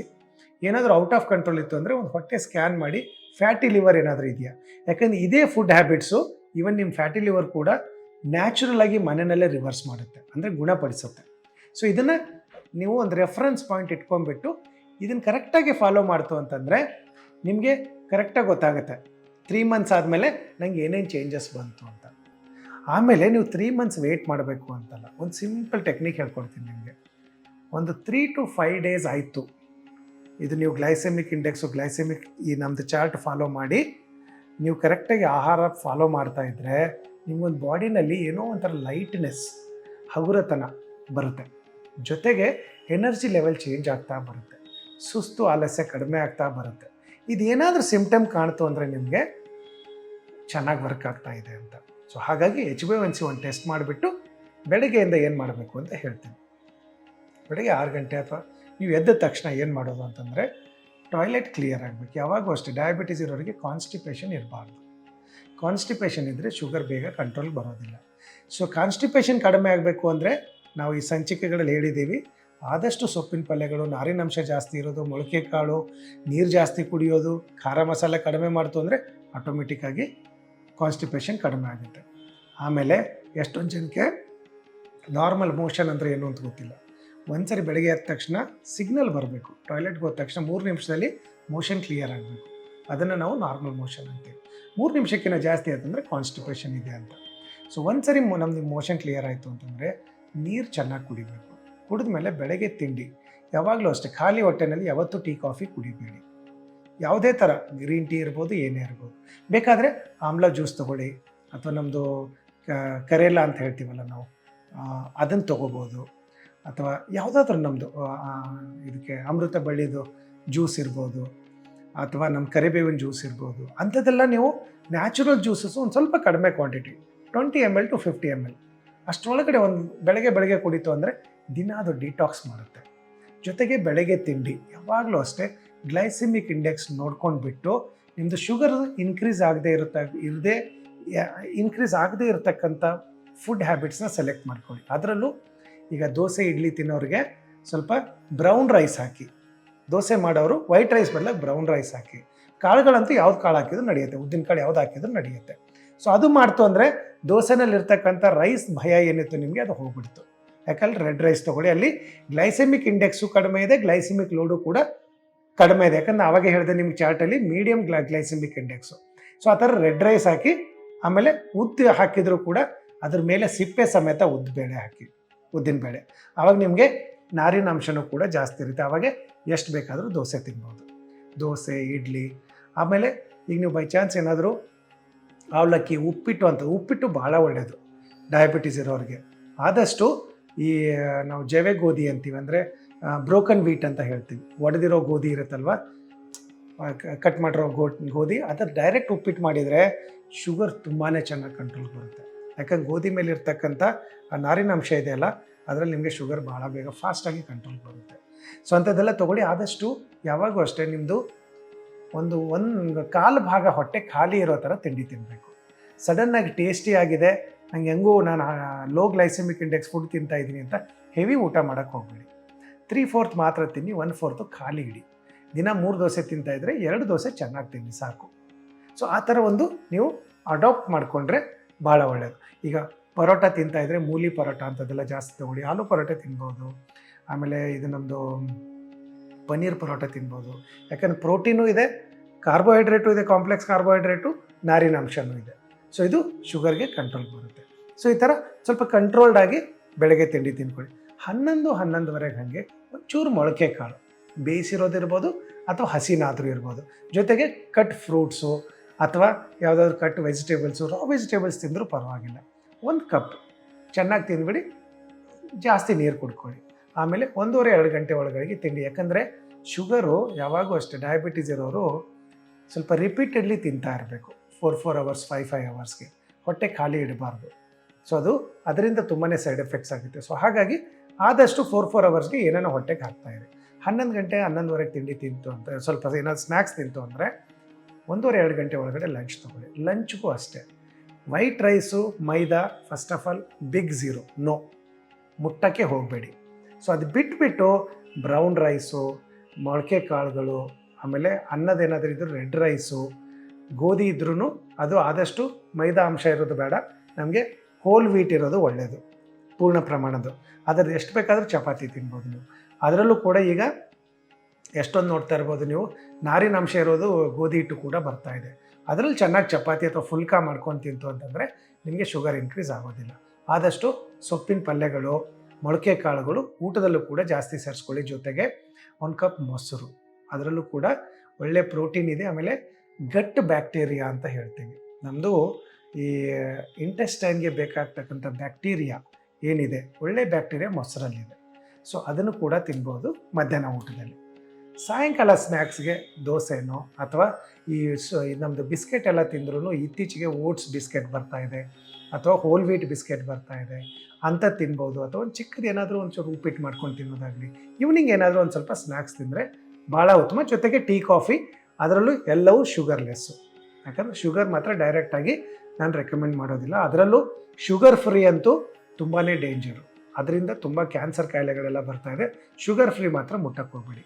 ಏನಾದರೂ ಔಟ್ ಆಫ್ ಕಂಟ್ರೋಲ್ ಇತ್ತು ಅಂದರೆ ಒಂದು ಹೊಟ್ಟೆ ಸ್ಕ್ಯಾನ್ ಮಾಡಿ ಫ್ಯಾಟಿ ಲಿವರ್ ಏನಾದರೂ ಇದೆಯಾ? ಯಾಕಂದರೆ ಇದೇ ಫುಡ್ ಹ್ಯಾಬಿಟ್ಸು ಈವನ್ ನಿಮ್ಮ ಫ್ಯಾಟಿ ಲಿವರ್ ಕೂಡ ನ್ಯಾಚುರಲ್ ಆಗಿ ಮನೆಯಲ್ಲೇ ರಿವರ್ಸ್ ಮಾಡುತ್ತೆ, ಅಂದರೆ ಗುಣಪಡಿಸುತ್ತೆ. ಸೊ ಇದನ್ನು ನೀವು ಒಂದು ರೆಫರೆನ್ಸ್ ಪಾಯಿಂಟ್ ಇಟ್ಕೊಂಡ್ಬಿಟ್ಟು ಇದನ್ನು ಕರೆಕ್ಟಾಗಿ ಫಾಲೋ ಮಾಡ್ತು ಅಂತಂದರೆ ನಿಮಗೆ ಕರೆಕ್ಟಾಗಿ ಗೊತ್ತಾಗುತ್ತೆ. ತ್ರೀ ಮಂತ್ಸ್ ಆದಮೇಲೆ ನಂಗೆ ಏನೇನು ಚೇಂಜಸ್ ಬಂತು ಅಂತ. ಆಮೇಲೆ ನೀವು ತ್ರೀ ಮಂತ್ಸ್ ವೆಯ್ಟ್ ಮಾಡಬೇಕು ಅಂತಲ್ಲ, ಒಂದು ಸಿಂಪಲ್ ಟೆಕ್ನಿಕ್ ಹೇಳ್ಕೊಡ್ತೀನಿ ನಿಮಗೆ. ಒಂದು ತ್ರೀ ಟು ಫೈವ್ ಡೇಸ್ ಆಯಿತು. ಇದು ನೀವು ಗ್ಲೈಸೆಮಿಕ್ ಇಂಡೆಕ್ಸು ಗ್ಲೈಸೆಮಿಕ್ ಈ ನಮ್ಮದು ಚಾರ್ಟ್ ಫಾಲೋ ಮಾಡಿ ನೀವು ಕರೆಕ್ಟಾಗಿ ಆಹಾರ ಫಾಲೋ ಮಾಡ್ತಾ ಇದ್ದರೆ ನಿಮ್ಮೊಂದು ಬಾಡಿನಲ್ಲಿ ಏನೋ ಒಂಥರ ಲೈಟ್ನೆಸ್ ಹಗುರತನ ಬರುತ್ತೆ. ಜೊತೆಗೆ ಎನರ್ಜಿ ಲೆವೆಲ್ ಚೇಂಜ್ ಆಗ್ತಾ ಬರುತ್ತೆ. ಸುಸ್ತು ಆಲಸ್ಯ ಕಡಿಮೆ ಆಗ್ತಾ ಬರುತ್ತೆ. ಇದೇನಾದರೂ ಸಿಂಪ್ಟಮ್ ಕಾಣ್ತು ಅಂದರೆ ನಿಮಗೆ ಚೆನ್ನಾಗಿ ವರ್ಕ್ ಆಗ್ತಾ ಇದೆ ಅಂತ. ಸೊ ಹಾಗಾಗಿ ಎಚ್ ಬಿ ಒನ್ ಸಿ ಒಂದು ಟೆಸ್ಟ್ ಮಾಡಿಬಿಟ್ಟು ಬೆಳಗ್ಗೆಯಿಂದ ಏನು ಮಾಡಬೇಕು ಅಂತ ಹೇಳ್ತೀನಿ. ಬೆಳಗ್ಗೆ ಆರು ಗಂಟೆ ಅಥವಾ ನೀವು ಎದ್ದ ತಕ್ಷಣ ಏನು ಮಾಡೋದು ಅಂತಂದರೆ ಟಾಯ್ಲೆಟ್ ಕ್ಲಿಯರ್ ಆಗಬೇಕು. ಯಾವಾಗೂ ಅಷ್ಟೇ. ಡಯಾಬಿಟಿಸ್ ಇರೋರಿಗೆ ಕಾನ್ಸ್ಟಿಪೇಷನ್ ಇರಬಾರ್ದು. ಕಾನ್ಸ್ಟಿಪೇಷನ್ ಇದ್ದರೆ ಶುಗರ್ ಬೇಗ ಕಂಟ್ರೋಲ್ ಬರೋದಿಲ್ಲ. ಸೊ ಕಾನ್ಸ್ಟಿಪೇಷನ್ ಕಡಿಮೆ ಆಗಬೇಕು ಅಂದರೆ ನಾವು ಈ ಸಂಚಿಕೆಗಳಲ್ಲಿ ಹೇಳಿದ್ದೀವಿ. ಆದಷ್ಟು ಸೊಪ್ಪಿನ ಪಲ್ಯಗಳು ನಾರಿನಂಶ ಜಾಸ್ತಿ ಇರೋದು, ಮೊಳಕೆ ಕಾಳು, ನೀರು ಜಾಸ್ತಿ ಕುಡಿಯೋದು, ಖಾರ ಮಸಾಲೆ ಕಡಿಮೆ ಮಾಡ್ತು ಅಂದರೆ ಆಟೋಮೆಟಿಕ್ಕಾಗಿ ಕಾನ್ಸ್ಟಿಪೇಷನ್ ಕಡಿಮೆ ಆಗುತ್ತೆ. ಆಮೇಲೆ ಎಷ್ಟೊಂದು ಜನಕ್ಕೆ ನಾರ್ಮಲ್ ಮೋಷನ್ ಅಂದರೆ ಏನು ಅಂತ ಗೊತ್ತಿಲ್ಲ. ಒಂದ್ಸರಿ ಬೆಳಗ್ಗೆ ಎದ್ದ ತಕ್ಷಣ ಸಿಗ್ನಲ್ ಬರಬೇಕು. ಟಾಯ್ಲೆಟ್ಗೆ ಹೋದ ತಕ್ಷಣ ಮೂರು ನಿಮಿಷದಲ್ಲಿ ಮೋಷನ್ ಕ್ಲಿಯರ್ ಆಗಬೇಕು. ಅದನ್ನು ನಾವು ನಾರ್ಮಲ್ ಮೋಷನ್ ಅಂತೀವಿ. ಮೂರು ನಿಮಿಷಕ್ಕಿಂತ ಜಾಸ್ತಿ ಆಯ್ತಂದರೆ ಕಾನ್ಸ್ಟಿಪೇಷನ್ ಇದೆ ಅಂತ. ಸೊ, ಒಂದ್ಸರಿ ನಮ್ದು ಮೋಷನ್ ಕ್ಲಿಯರ್ ಆಯಿತು ಅಂತಂದರೆ ನೀರು ಚೆನ್ನಾಗಿ ಕುಡಿಬೇಕು. ಕುಡಿದ ಮೇಲೆ ಬೆಳಗ್ಗೆ ತಿಂಡಿ. ಯಾವಾಗಲೂ ಅಷ್ಟೇ ಖಾಲಿ ಹೊಟ್ಟೆನಲ್ಲಿ ಯಾವತ್ತೂ ಟೀ, ಕಾಫಿ ಕುಡಿಬೇಡಿ. ಯಾವುದೇ ಥರ ಗ್ರೀನ್ ಟೀ ಇರ್ಬೋದು, ಏನೇ ಇರ್ಬೋದು. ಬೇಕಾದರೆ ಆಮ್ಲ ಜ್ಯೂಸ್ ತೊಗೊಳ್ಳಿ. ಅಥವಾ ನಮ್ಮದು ಕರೇಲ ಅಂತ ಹೇಳ್ತೀವಲ್ಲ ನಾವು. ಅದನ್ನು ತೊಗೋಬೋದು. ಅಥವಾ ಯಾವುದಾದ್ರೂ ನಮ್ಮದು ಇದಕ್ಕೆ ಅಮೃತ ಬಳ್ಳಿದು ಜ್ಯೂಸ್ ಇರ್ಬೋದು, ಅಥವಾ ನಮ್ಮ ಕರಿಬೇವಿನ ಜ್ಯೂಸ್ ಇರ್ಬೋದು, ಅಂಥದ್ದೆಲ್ಲ ನೀವು ನ್ಯಾಚುರಲ್ ಜ್ಯೂಸಸ್ಸು ಒಂದು ಸ್ವಲ್ಪ ಕಡಿಮೆ quantity twenty M L to fifty M L ಅಷ್ಟರೊಳಗಡೆ ಒಂದು ಬೆಳಗ್ಗೆ ಬೆಳಗ್ಗೆ ಕುಡಿತು ಅಂದರೆ ದಿನ ಅದು ಡಿಟಾಕ್ಸ್ ಮಾಡುತ್ತೆ. ಜೊತೆಗೆ ಬೆಳಗ್ಗೆ ತಿಂಡಿ, ಯಾವಾಗಲೂ ಅಷ್ಟೇ ಗ್ಲೈಸಿಮಿಕ್ ಇಂಡೆಕ್ಸ್ ನೋಡ್ಕೊಂಡು ಬಿಟ್ಟು ನಿಮ್ಮದು ಶುಗರ್ ಇನ್ಕ್ರೀಸ್ ಆಗದೆ ಇರುತ್ತೆ, ಇರದೆ ಇನ್ಕ್ರೀಸ್ ಆಗದೇ ಇರತಕ್ಕಂಥ ಫುಡ್ ಹ್ಯಾಬಿಟ್ಸ್ನ ಸೆಲೆಕ್ಟ್ ಮಾಡ್ಕೊಳ್ಳಿ. ಅದರಲ್ಲೂ ಈಗ ದೋಸೆ, ಇಡ್ಲಿ ತಿನ್ನೋರಿಗೆ ಸ್ವಲ್ಪ ಬ್ರೌನ್ ರೈಸ್ ಹಾಕಿ. ದೋಸೆ ಮಾಡೋರು ವೈಟ್ ರೈಸ್ ಬದಲಾಗಿ ಬ್ರೌನ್ ರೈಸ್ ಹಾಕಿ. ಕಾಳುಗಳಂತೂ ಯಾವ್ದು ಕಾಳು ಹಾಕಿದ್ರು ನಡೆಯುತ್ತೆ. ಉದ್ದಿನ ಕಾಳು ಯಾವ್ದು ಹಾಕಿದ್ರು ನಡೆಯುತ್ತೆ. ಸೊ ಅದು ಮಾಡ್ತು ಅಂದರೆ ದೋಸೆನಲ್ಲಿರ್ತಕ್ಕಂಥ ರೈಸ್ ಭಯ ಏನಿತ್ತು ನಿಮಗೆ, ಅದು ಹೋಗ್ಬಿಡ್ತು. ಯಾಕಂದ್ರೆ ರೆಡ್ ರೈಸ್ ತೊಗೊಳ್ಳಿ. ಅಲ್ಲಿ ಗ್ಲೈಸೆಮಿಕ್ ಇಂಡೆಕ್ಸು ಕಡಿಮೆ ಇದೆ ಗ್ಲೈಸೆಮಿಕ್ ಲೋಡು ಕೂಡ ಕಡಿಮೆ ಇದೆ. ಯಾಕಂದ್ರೆ ಅವಾಗ ಹೇಳಿದೆ ನಿಮ್ಗೆ ಚಾರ್ಟಲ್ಲಿ medium gly glycaemic index so ಆ ಥರ ರೆಡ್ ರೈಸ್ ಹಾಕಿ, ಆಮೇಲೆ ಉದ್ದು ಹಾಕಿದರೂ ಕೂಡ ಅದ್ರ ಮೇಲೆ ಸಿಪ್ಪೆ ಸಮೇತ ಉದ್ದು ಬೇಳೆ ಹಾಕಿ. ಉದ್ದಿನಬೇಳೆ ಆವಾಗ ನಿಮಗೆ ನಾರಿನ ಅಂಶನೂ ಕೂಡ ಜಾಸ್ತಿ ಇರುತ್ತೆ. ಆವಾಗ ಎಷ್ಟು ಬೇಕಾದರೂ ದೋಸೆ ತಿನ್ಬೋದು. ದೋಸೆ, ಇಡ್ಲಿ, ಆಮೇಲೆ ಈಗ ನೀವು ಬೈ ಚಾನ್ಸ್ ಏನಾದರೂ ಅವಲಕ್ಕಿ, ಉಪ್ಪಿಟ್ಟು ಅಂತ, ಉಪ್ಪಿಟ್ಟು ಭಾಳ ಒಳ್ಳೆಯದು ಡಯಾಬಿಟೀಸ್ ಇರೋರಿಗೆ. ಆದಷ್ಟು ಈ ನಾವು ಜವೆ ಗೋಧಿ ಅಂತೀವಿ ಅಂದರೆ ಬ್ರೋಕನ್ ವೀಟ್ ಅಂತ ಹೇಳ್ತೀವಿ. ಒಡೆದಿರೋ ಗೋಧಿ ಇರುತ್ತಲ್ವ? ಕಟ್ ಮಾಡಿರೋ ಗೋ, ಗೋಧಿ ಅದರ ಡೈರೆಕ್ಟ್ ಉಪ್ಪಿಟ್ಟು ಮಾಡಿದರೆ ಶುಗರ್ ತುಂಬಾ ಚೆನ್ನಾಗಿ ಕಂಟ್ರೋಲ್ ಬರುತ್ತೆ. ಯಾಕಂದ್ರೆ ಗೋಧಿ ಮೇಲೆ ಇರ್ತಕ್ಕಂಥ ಆ ನಾರಿನ ಅಂಶ ಇದೆಯಲ್ಲ ಅದರಲ್ಲಿ ನಿಮಗೆ ಶುಗರ್ ಭಾಳ ಬೇಗ ಫಾಸ್ಟಾಗಿ ಕಂಟ್ರೋಲ್ ಬರುತ್ತೆ. ಸೊ ಅಂಥದ್ದೆಲ್ಲ ತೊಗೊಳ್ಳಿ, ಆದಷ್ಟು ಯಾವಾಗೂ ಅಷ್ಟೇ ನಿಮ್ಮದು ಒಂದು ಒಂದು ಕಾಲು ಭಾಗ ಹೊಟ್ಟೆ ಖಾಲಿ ಇರೋ ಥರ ತಿಂಡಿ ತಿನ್ನಬೇಕು ಸಡನ್ನಾಗಿ ಟೇಸ್ಟಿ ಆಗಿದೆ, ನಂಗೆ ಹೆಂಗೂ ನಾನು ಲೋ ಗ್ಲೈಸೆಮಿಕ್ ಇಂಡೆಕ್ಸ್ ಫುಡ್ ತಿಂತಾ ಇದ್ದೀನಿ ಅಂತ ಹೆವಿ ಊಟ ಮಾಡೋಕ್ಕೆ ಹೋಗಬೇಡಿ. ತ್ರೀ ಫೋರ್ತ್ ಮಾತ್ರ ತಿನ್ನಿ ಒನ್ ಫೋರ್ತು ಖಾಲಿ ಇಡಿ. ದಿನ ಮೂರು ದೋಸೆ ತಿಂತಾ ಇದ್ದರೆ ಎರಡು ದೋಸೆ ಚೆನ್ನಾಗಿ ತಿನ್ನಿ, ಸಾಕು. ಸೊ ಆ ಥರ ಒಂದು ನೀವು ಅಡಾಪ್ಟ್ ಮಾಡಿಕೊಂಡ್ರೆ ಭಾಳ ಒಳ್ಳೆಯದು ಈಗ ಪರೋಟ ತಿಂತಾ ಇದ್ದರೆ ಮೂಲಿ ಪರೋಟ ಅಂಥದ್ದೆಲ್ಲ ಜಾಸ್ತಿ ತಗೊಳ್ಳಿ. ಆಲೂ ಪರೋಟ ತಿನ್ಬೋದು. ಆಮೇಲೆ ಇದು ನಮ್ಮದು ಪನ್ನೀರ್ ಪರೋಟ ತಿನ್ಬೋದು. ಯಾಕಂದ್ರೆ ಪ್ರೋಟೀನು ಇದೆ ಕಾರ್ಬೋಹೈಡ್ರೇಟು ಇದೆ ಕಾಂಪ್ಲೆಕ್ಸ್ ಕಾರ್ಬೋಹೈಡ್ರೇಟು ನಾರಿನ ಅಂಶನೂ ಇದೆ. ಸೊ ಇದು ಶುಗರ್ಗೆ ಕಂಟ್ರೋಲ್ ಬರುತ್ತೆ. ಸೊ ಈ ಥರ ಸ್ವಲ್ಪ ಕಂಟ್ರೋಲ್ಡ್ ಆಗಿ ಬೆಳಗ್ಗೆ ತಿಂಡಿ ತಿನ್ಕೊಳ್ಳಿ. ಹನ್ನೊಂದು, ಹನ್ನೊಂದುವರೆಗೆ ಹಾಗೆ ಒಂಚೂರು ಮೊಳಕೆ ಕಾಳು. ಬೇಯಿಸಿರೋದಿರ್ಬೋದು ಅಥವಾ ಹಸಿನಾದರೂ ಇರ್ಬೋದು. ಜೊತೆಗೆ ಕಟ್ ಫ್ರೂಟ್ಸು ಅಥವಾ ಯಾವುದಾದ್ರು ಕಟ್ ವೆಜಿಟೇಬಲ್ಸು ರಾ ವೆಜಿಟೇಬಲ್ಸ್ ತಿಂದರೂ ಪರವಾಗಿಲ್ಲ. ಒಂದು ಕಪ್ ಚೆನ್ನಾಗಿ ತಿಂದ್ಬಿಡಿ ಜಾಸ್ತಿ ನೀರು ಕುಡ್ಕೊಳ್ಳಿ. ಆಮೇಲೆ ಒಂದೂವರೆ, ಎರಡು ಗಂಟೆ ಒಳಗಡೆಗೆ ತಿಂಡಿ ಯಾಕಂದರೆ ಶುಗರು ಯಾವಾಗೂ ಅಷ್ಟೇ ಡಯಾಬಿಟೀಸ್ ಇರೋರು ಸ್ವಲ್ಪ ರಿಪೀಟೆಡ್ಲಿ ತಿಂತಾ ಇರಬೇಕು. Four four hours five five ಅವರ್ಸ್ಗೆ ಹೊಟ್ಟೆ ಖಾಲಿ ಇಡಬಾರ್ದು. ಸೊ ಅದು ಅದರಿಂದ ತುಂಬಾ ಸೈಡ್ ಎಫೆಕ್ಟ್ಸ್ ಆಗುತ್ತೆ. ಸೊ ಹಾಗಾಗಿ ಆದಷ್ಟು ಫೋರ್ ಫೋರ್ ಅವರ್ಸ್ಗೆ ಏನೇನೋ ಹೊಟ್ಟೆಗೆ ಹಾಕ್ತಾ ಇದೆ ಹನ್ನೊಂದು ಗಂಟೆ ಹನ್ನೊಂದುವರೆಗೆ ತಿಂಡಿ ತಿಂತು ಅಂತ, ಸ್ವಲ್ಪ ಏನಾದ್ರು ಸ್ನ್ಯಾಕ್ಸ್ ತಿಂತು ಅಂದರೆ ಒಂದೂವರೆ, ಎರಡು ಗಂಟೆ ಒಳಗಡೆ ಲಂಚ್ ತೊಗೊಳ್ಳಿ. ಲಂಚ್ಗೂ ಅಷ್ಟೇ. White rice, maida first of all big zero no ಮುಟ್ಟಕ್ಕೆ ಹೋಗಬೇಡಿ. ಸೊ ಅದು ಬಿಟ್ಬಿಟ್ಟು ಬ್ರೌನ್ ರೈಸು ಮೊಳಕೆ ಕಾಳುಗಳು, ಆಮೇಲೆ ಅನ್ನದೇನಾದರೂ ಇದ್ದರೂ ರೆಡ್ ರೈಸು ಗೋಧಿ ಇದ್ರೂ ಅದು ಆದಷ್ಟು ಮೈದಾ ಅಂಶ ಇರೋದು ಬೇಡ. ನಮಗೆ ಹೋಲ್ ವೀಟ್ ಇರೋದು ಒಳ್ಳೆಯದು ಪೂರ್ಣ ಪ್ರಮಾಣದ್ದು. ಅದರದ್ದು ಎಷ್ಟು ಬೇಕಾದರೂ ಚಪಾತಿ ತಿನ್ಬೋದು ನೀವು. ಅದರಲ್ಲೂ ಕೂಡ ಈಗ ಎಷ್ಟೊಂದು ನೋಡ್ತಾ ಇರ್ಬೋದು ನೀವು. ನಾರಿನ ಅಂಶ ಇರೋದು ಗೋಧಿ ಹಿಟ್ಟು ಕೂಡ ಬರ್ತಾ ಇದೆ. ಅದರಲ್ಲಿ ಚೆನ್ನಾಗಿ ಚಪಾತಿ ಅಥವಾ ಫುಲ್ಕಾ ಮಾಡ್ಕೊಂಡು ತಿಂತು ಅಂತಂದರೆ ನಿಮಗೆ ಶುಗರ್ ಇನ್ಕ್ರೀಸ್ ಆಗೋದಿಲ್ಲ. ಆದಷ್ಟು ಸೊಪ್ಪಿನ ಪಲ್ಯಗಳು, ಮೊಳಕೆ ಕಾಳುಗಳು ಊಟದಲ್ಲೂ ಕೂಡ ಜಾಸ್ತಿ ಸೇರಿಸ್ಕೊಳ್ಳಿ ಜೊತೆಗೆ ಒಂದು ಕಪ್ ಮೊಸರು. ಅದರಲ್ಲೂ ಕೂಡ ಒಳ್ಳೆ ಪ್ರೋಟೀನ್ ಇದೆ, ಆಮೇಲೆ ಗಟ್ ಬ್ಯಾಕ್ಟೀರಿಯಾ ಅಂತ ಹೇಳ್ತೀವಿ. ನಮ್ಮದು ಈ ಇಂಟೆಸ್ಟೈನ್ಗೆ ಬೇಕಾಗ್ತಕ್ಕಂಥ ಬ್ಯಾಕ್ಟೀರಿಯಾ ಏನಿದೆ, ಒಳ್ಳೆ ಬ್ಯಾಕ್ಟೀರಿಯಾ ಮೊಸರಲ್ಲಿದೆ. ಸೊ ಅದನ್ನು ಕೂಡ ತಿನ್ಬೋದು ಮಧ್ಯಾಹ್ನ ಊಟದಲ್ಲಿ. ಸಾಯಂಕಾಲ ಸ್ನ್ಯಾಕ್ಸ್ಗೆ ದೋಸೆನೋ ಅಥವಾ ಈ ನಮ್ಮದು ಬಿಸ್ಕೆಟ್ ಎಲ್ಲ ತಿಂದ್ರೂ ಇತ್ತೀಚೆಗೆ ಓಟ್ಸ್ ಬಿಸ್ಕೆಟ್ ಬರ್ತಾ ಇದೆ ಅಥವಾ ಹೋಲ್ ವೀಟ್ ಬಿಸ್ಕೆಟ್ ಬರ್ತಾ ಇದೆ, ಅಂತ ತಿನ್ಬೋದು. ಅಥವಾ ಒಂದು ಚಿಕ್ಕದು ಏನಾದರೂ ಒಂಚೂರು ಉಪ್ಪಿಟ್ಟು ಮಾಡ್ಕೊಂಡು ತಿನ್ನೋದಾಗಲಿ. ಈವ್ನಿಂಗ್ ಏನಾದರೂ ಒಂದು ಸ್ವಲ್ಪ ಸ್ನ್ಯಾಕ್ಸ್ ತಿಂದರೆ ಭಾಳ ಉತ್ತಮ. ಜೊತೆಗೆ ಟೀ, ಕಾಫಿ, ಅದರಲ್ಲೂ ಎಲ್ಲವೂ ಶುಗರ್ಲೆಸ್ಸು ಯಾಕಂದರೆ ಶುಗರ್ ಮಾತ್ರ ಡೈರೆಕ್ಟಾಗಿ ನಾನು ರೆಕಮೆಂಡ್ ಮಾಡೋದಿಲ್ಲ. ಅದರಲ್ಲೂ ಶುಗರ್ ಫ್ರೀ ಅಂತೂ ತುಂಬಾ ಡೇಂಜರು ಅದರಿಂದ ತುಂಬ ಕ್ಯಾನ್ಸರ್ ಕಾಯಿಲೆಗಳೆಲ್ಲ ಬರ್ತಾ ಇದೆ. ಶುಗರ್ ಫ್ರೀ ಮಾತ್ರ ಮುಟ್ಟಕ್ಕೆ ಹೋಗ್ಬೇಡಿ.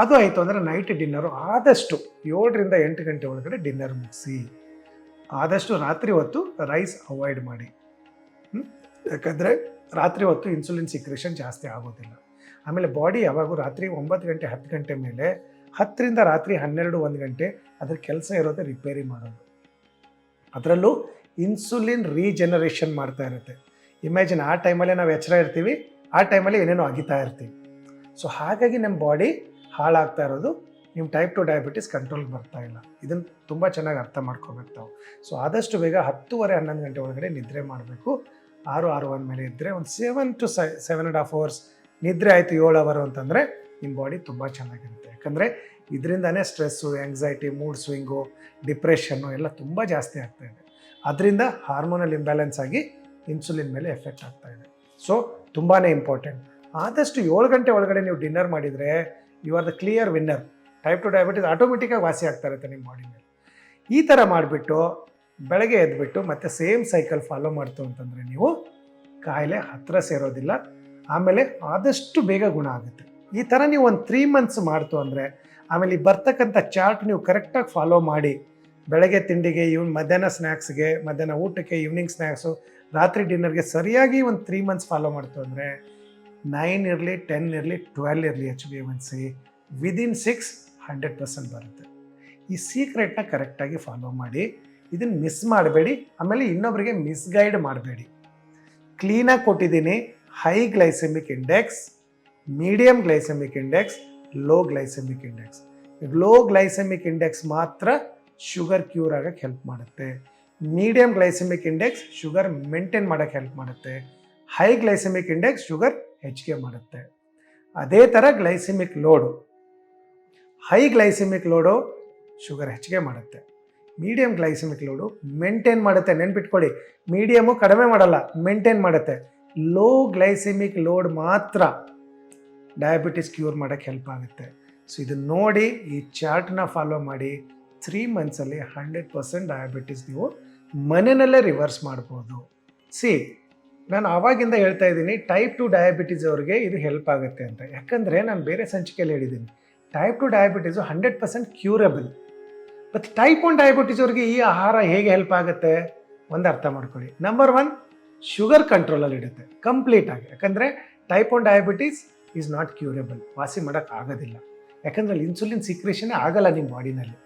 ಅದು ಆಯಿತು ಅಂದರೆ ನೈಟ್ ಡಿನ್ನರು ಆದಷ್ಟು ಏಳರಿಂದ ಎಂಟು ಗಂಟೆ ಒಳಗಡೆ ಡಿನ್ನರ್ ಮುಗಿಸಿ. ಆದಷ್ಟು ರಾತ್ರಿ ಹೊತ್ತು ರೈಸ್ ಅವಾಯ್ಡ್ ಮಾಡಿ? ಯಾಕಂದರೆ ರಾತ್ರಿ ಹೊತ್ತು ಇನ್ಸುಲಿನ್ ಸಿಕ್ರೇಷನ್ ಜಾಸ್ತಿ ಆಗೋದಿಲ್ಲ. ಆಮೇಲೆ ಬಾಡಿ ಯಾವಾಗೂ ರಾತ್ರಿ ಒಂಬತ್ತು ಗಂಟೆ, ಹತ್ತು ಗಂಟೆ ಮೇಲೆ ಹತ್ತರಿಂದ ರಾತ್ರಿ ಹನ್ನೆರಡು, ಒಂದು ಗಂಟೆ ಅದ್ರ ಕೆಲಸ ಇರೋದೇ ರಿಪೇರಿ ಮಾಡೋದು. ಅದರಲ್ಲೂ ಇನ್ಸುಲಿನ್ ರೀಜನರೇಷನ್ ಮಾಡ್ತಾ ಇರುತ್ತೆ. ಇಮ್ಯಾಜಿನ್ ಆ ಟೈಮಲ್ಲೇ ನಾವು ಎಚ್ಚರ ಇರ್ತೀವಿ, ಆ ಟೈಮಲ್ಲಿ ಏನೇನೋ ಅಗಿತಾ ಇರ್ತೀವಿ. ಸೊ ಹಾಗಾಗಿ ನಮ್ಮ ಬಾಡಿ ಹಾಳಾಗ್ತಾ ಇರೋದು ನಿಮ್ಮ ಟೈಪ್ ಟು ಡಯಾಬಿಟಿಸ್ ಕಂಟ್ರೋಲ್ಗೆ ಬರ್ತಾ ಇಲ್ಲ. ಇದನ್ನು ತುಂಬ ಚೆನ್ನಾಗಿ ಅರ್ಥ ಮಾಡ್ಕೋಬೇಕು ತಾವು. ಸೊ ಆದಷ್ಟು ಬೇಗ ಹತ್ತುವರೆ, ಹನ್ನೊಂದು ಗಂಟೆ ಒಳಗಡೆ ನಿದ್ರೆ ಮಾಡಬೇಕು. ಆರು ಆರು ಮೇಲೆ ಇದ್ದರೆ ಒಂದು seven to seven and half hours ನಿದ್ರೆ ಆಯಿತು ಏಳು ಅವರು ಅಂತಂದರೆ ನಿಮ್ಮ ಬಾಡಿ ತುಂಬ ಚೆನ್ನಾಗಿರುತ್ತೆ. ಯಾಕಂದರೆ ಇದರಿಂದನೇ stress anxiety mood swing depression ಎಲ್ಲ ತುಂಬ ಜಾಸ್ತಿ ಆಗ್ತಾ ಇದೆ. ಅದರಿಂದ ಹಾರ್ಮೋನಲ್ ಇಂಬ್ಯಾಲೆನ್ಸ್ ಆಗಿ ಇನ್ಸುಲಿನ್ ಮೇಲೆ ಎಫೆಕ್ಟ್ ಆಗ್ತಾ ಇದೆ. ಸೊ ತುಂಬಾ ಇಂಪಾರ್ಟೆಂಟ್ ಆದಷ್ಟು ಏಳು ಗಂಟೆ ಒಳಗಡೆ ನೀವು ಡಿನ್ನರ್ ಮಾಡಿದರೆ you are the clear winner type two diabetes ಆಟೋಮೆಟಿಕ್ಕಾಗಿ ವಾಸಿ ಆಗ್ತಾ ಇರುತ್ತೆ ನಿಮ್ಮ ಬಾಡಿ ಮೇಲೆ. ಈ ಥರ ಮಾಡಿಬಿಟ್ಟು ಬೆಳಗ್ಗೆ ಎದ್ಬಿಟ್ಟು ಮತ್ತೆ ಸೇಮ್ ಸೈಕಲ್ ಫಾಲೋ ಮಾಡ್ತು ಅಂತಂದರೆ ನೀವು ಕಾಯಿಲೆ ಹತ್ತಿರ ಸೇರೋದಿಲ್ಲ. ಆಮೇಲೆ ಆದಷ್ಟು ಬೇಗ ಗುಣ ಆಗುತ್ತೆ. ಈ ಥರ ನೀವು ಒಂದು ತ್ರೀ ಮಂತ್ಸ್ ಮಾಡ್ತು ಅಂದರೆ ಆಮೇಲೆ ಈ ಬರ್ತಕ್ಕಂಥ ಚಾರ್ಟ್ ನೀವು ಕರೆಕ್ಟಾಗಿ ಫಾಲೋ ಮಾಡಿ. ಬೆಳಗ್ಗೆ ತಿಂಡಿಗೆ ಇವ್ ಮಧ್ಯಾಹ್ನ ಸ್ನ್ಯಾಕ್ಸ್ಗೆ ಮಧ್ಯಾಹ್ನ ಊಟಕ್ಕೆ ಈವ್ನಿಂಗ್ ಸ್ನ್ಯಾಕ್ಸು ರಾತ್ರಿ ಡಿನ್ನರ್ಗೆ ಸರಿಯಾಗಿ ಒಂದು ತ್ರೀ ಮಂತ್ಸ್ ಫಾಲೋ ಮಾಡ್ತು ಅಂದರೆ ನೈನ್ ಇರಲಿ, ಟೆನ್ ಇರಲಿ, ಟ್ವೆಲ್ ಇರಲಿ H B N C within six hundred percent ಬರುತ್ತೆ. ಈ ಸೀಕ್ರೆಟ್ನ ಕರೆಕ್ಟಾಗಿ ಫಾಲೋ ಮಾಡಿ ಇದನ್ನು ಮಿಸ್ ಮಾಡಬೇಡಿ, ಆಮೇಲೆ ಇನ್ನೊಬ್ಬರಿಗೆ ಮಿಸ್ಗೈಡ್ ಮಾಡಬೇಡಿ. ಕ್ಲೀನಾಗಿ ಕೊಟ್ಟಿದ್ದೀನಿ high glycaemic index medium glycaemic index low glycaemic index low glycaemic index ಮಾತ್ರ ಶುಗರ್ ಕ್ಯೂರ್ ಆಗಕ್ಕೆ ಹೆಲ್ಪ್ ಮಾಡುತ್ತೆ. Medium glycaemic index sugar maintain ಮಾಡೋಕ್ಕೆ ಹೆಲ್ಪ್ ಮಾಡುತ್ತೆ. ಹೈ ಗ್ಲೈಸೆಮಿಕ್ ಇಂಡೆಕ್ಸ್ ಶುಗರ್ ಹೆಚ್ಚಿಗೆ ಮಾಡುತ್ತೆ. ಅದೇ ಥರ glycaemic load. High glycaemic load sugar ಹೆಚ್ಚಿಗೆ ಮಾಡುತ್ತೆ. ಮೀಡಿಯಮ್ ಗ್ಲೈಸಿಮಿಕ್ ಲೋಡು ಮೇಂಟೈನ್ ಮಾಡುತ್ತೆ. ನೆನ್ಪಿಟ್ಕೊಳ್ಳಿ ಮೀಡಿಯಮು ಕಡಿಮೆ ಮಾಡಲ್ಲ ಮೇಂಟೈನ್ ಮಾಡುತ್ತೆ. ಲೋ ಗ್ಲೈಸಿಮಿಕ್ ಲೋಡ್ ಮಾತ್ರ ಡಯಾಬಿಟಿಸ್ ಕ್ಯೂರ್ ಮಾಡೋಕ್ಕೆ ಹೆಲ್ಪ್ ಆಗುತ್ತೆ. ಸೊ ಇದನ್ನ ನೋಡಿ ಈ ಚಾರ್ಟ್ನ ಫಾಲೋ ಮಾಡಿ. ತ್ರೀ ಮಂತ್ಸಲ್ಲಿ ಹಂಡ್ರೆಡ್ ಪರ್ಸೆಂಟ್ ಡಯಾಬಿಟಿಸ್ ನೀವು ಮನೆಯಲ್ಲೇ ರಿವರ್ಸ್ ಮಾಡ್ಬೋದು. ಸಿ ನಾನು ಆವಾಗಿಂದ ಹೇಳ್ತಾ ಇದ್ದೀನಿ ಟೈಪ್ ಟು ಡಯಾಬಿಟೀಸ್ ಅವ್ರಿಗೆ ಇದು ಹೆಲ್ಪ್ ಆಗುತ್ತೆ ಅಂತ. ಯಾಕಂದರೆ ನಾನು ಬೇರೆ ಸಂಚಿಕೆಯಲ್ಲಿ ಹೇಳಿದ್ದೀನಿ type two diabetes hundred percent curable ಮತ್ತು ಟೈಪ್ ಒನ್ ಡಯಾಬಿಟೀಸ್ ಅವ್ರಿಗೆ ಈ ಆಹಾರ ಹೇಗೆ ಹೆಲ್ಪ್ ಆಗುತ್ತೆ? ಒಂದು ಅರ್ಥ ಮಾಡ್ಕೊಳ್ಳಿ. ನಂಬರ್ ಒನ್ ಶುಗರ್ ಕಂಟ್ರೋಲಲ್ಲಿ ಇಡುತ್ತೆ ಕಂಪ್ಲೀಟ್ ಆಗಿ. ಯಾಕಂದರೆ type one diabetes is not curable ವಾಸಿ ಮಾಡೋಕ್ಕೆ ಆಗೋದಿಲ್ಲ. ಯಾಕಂದರೆ ಇನ್ಸುಲಿನ್ ಸಿಕ್ರೇಷನೇ ಆಗಲ್ಲ ನಿಮ್ಮ ಬಾಡಿನಲ್ಲಿ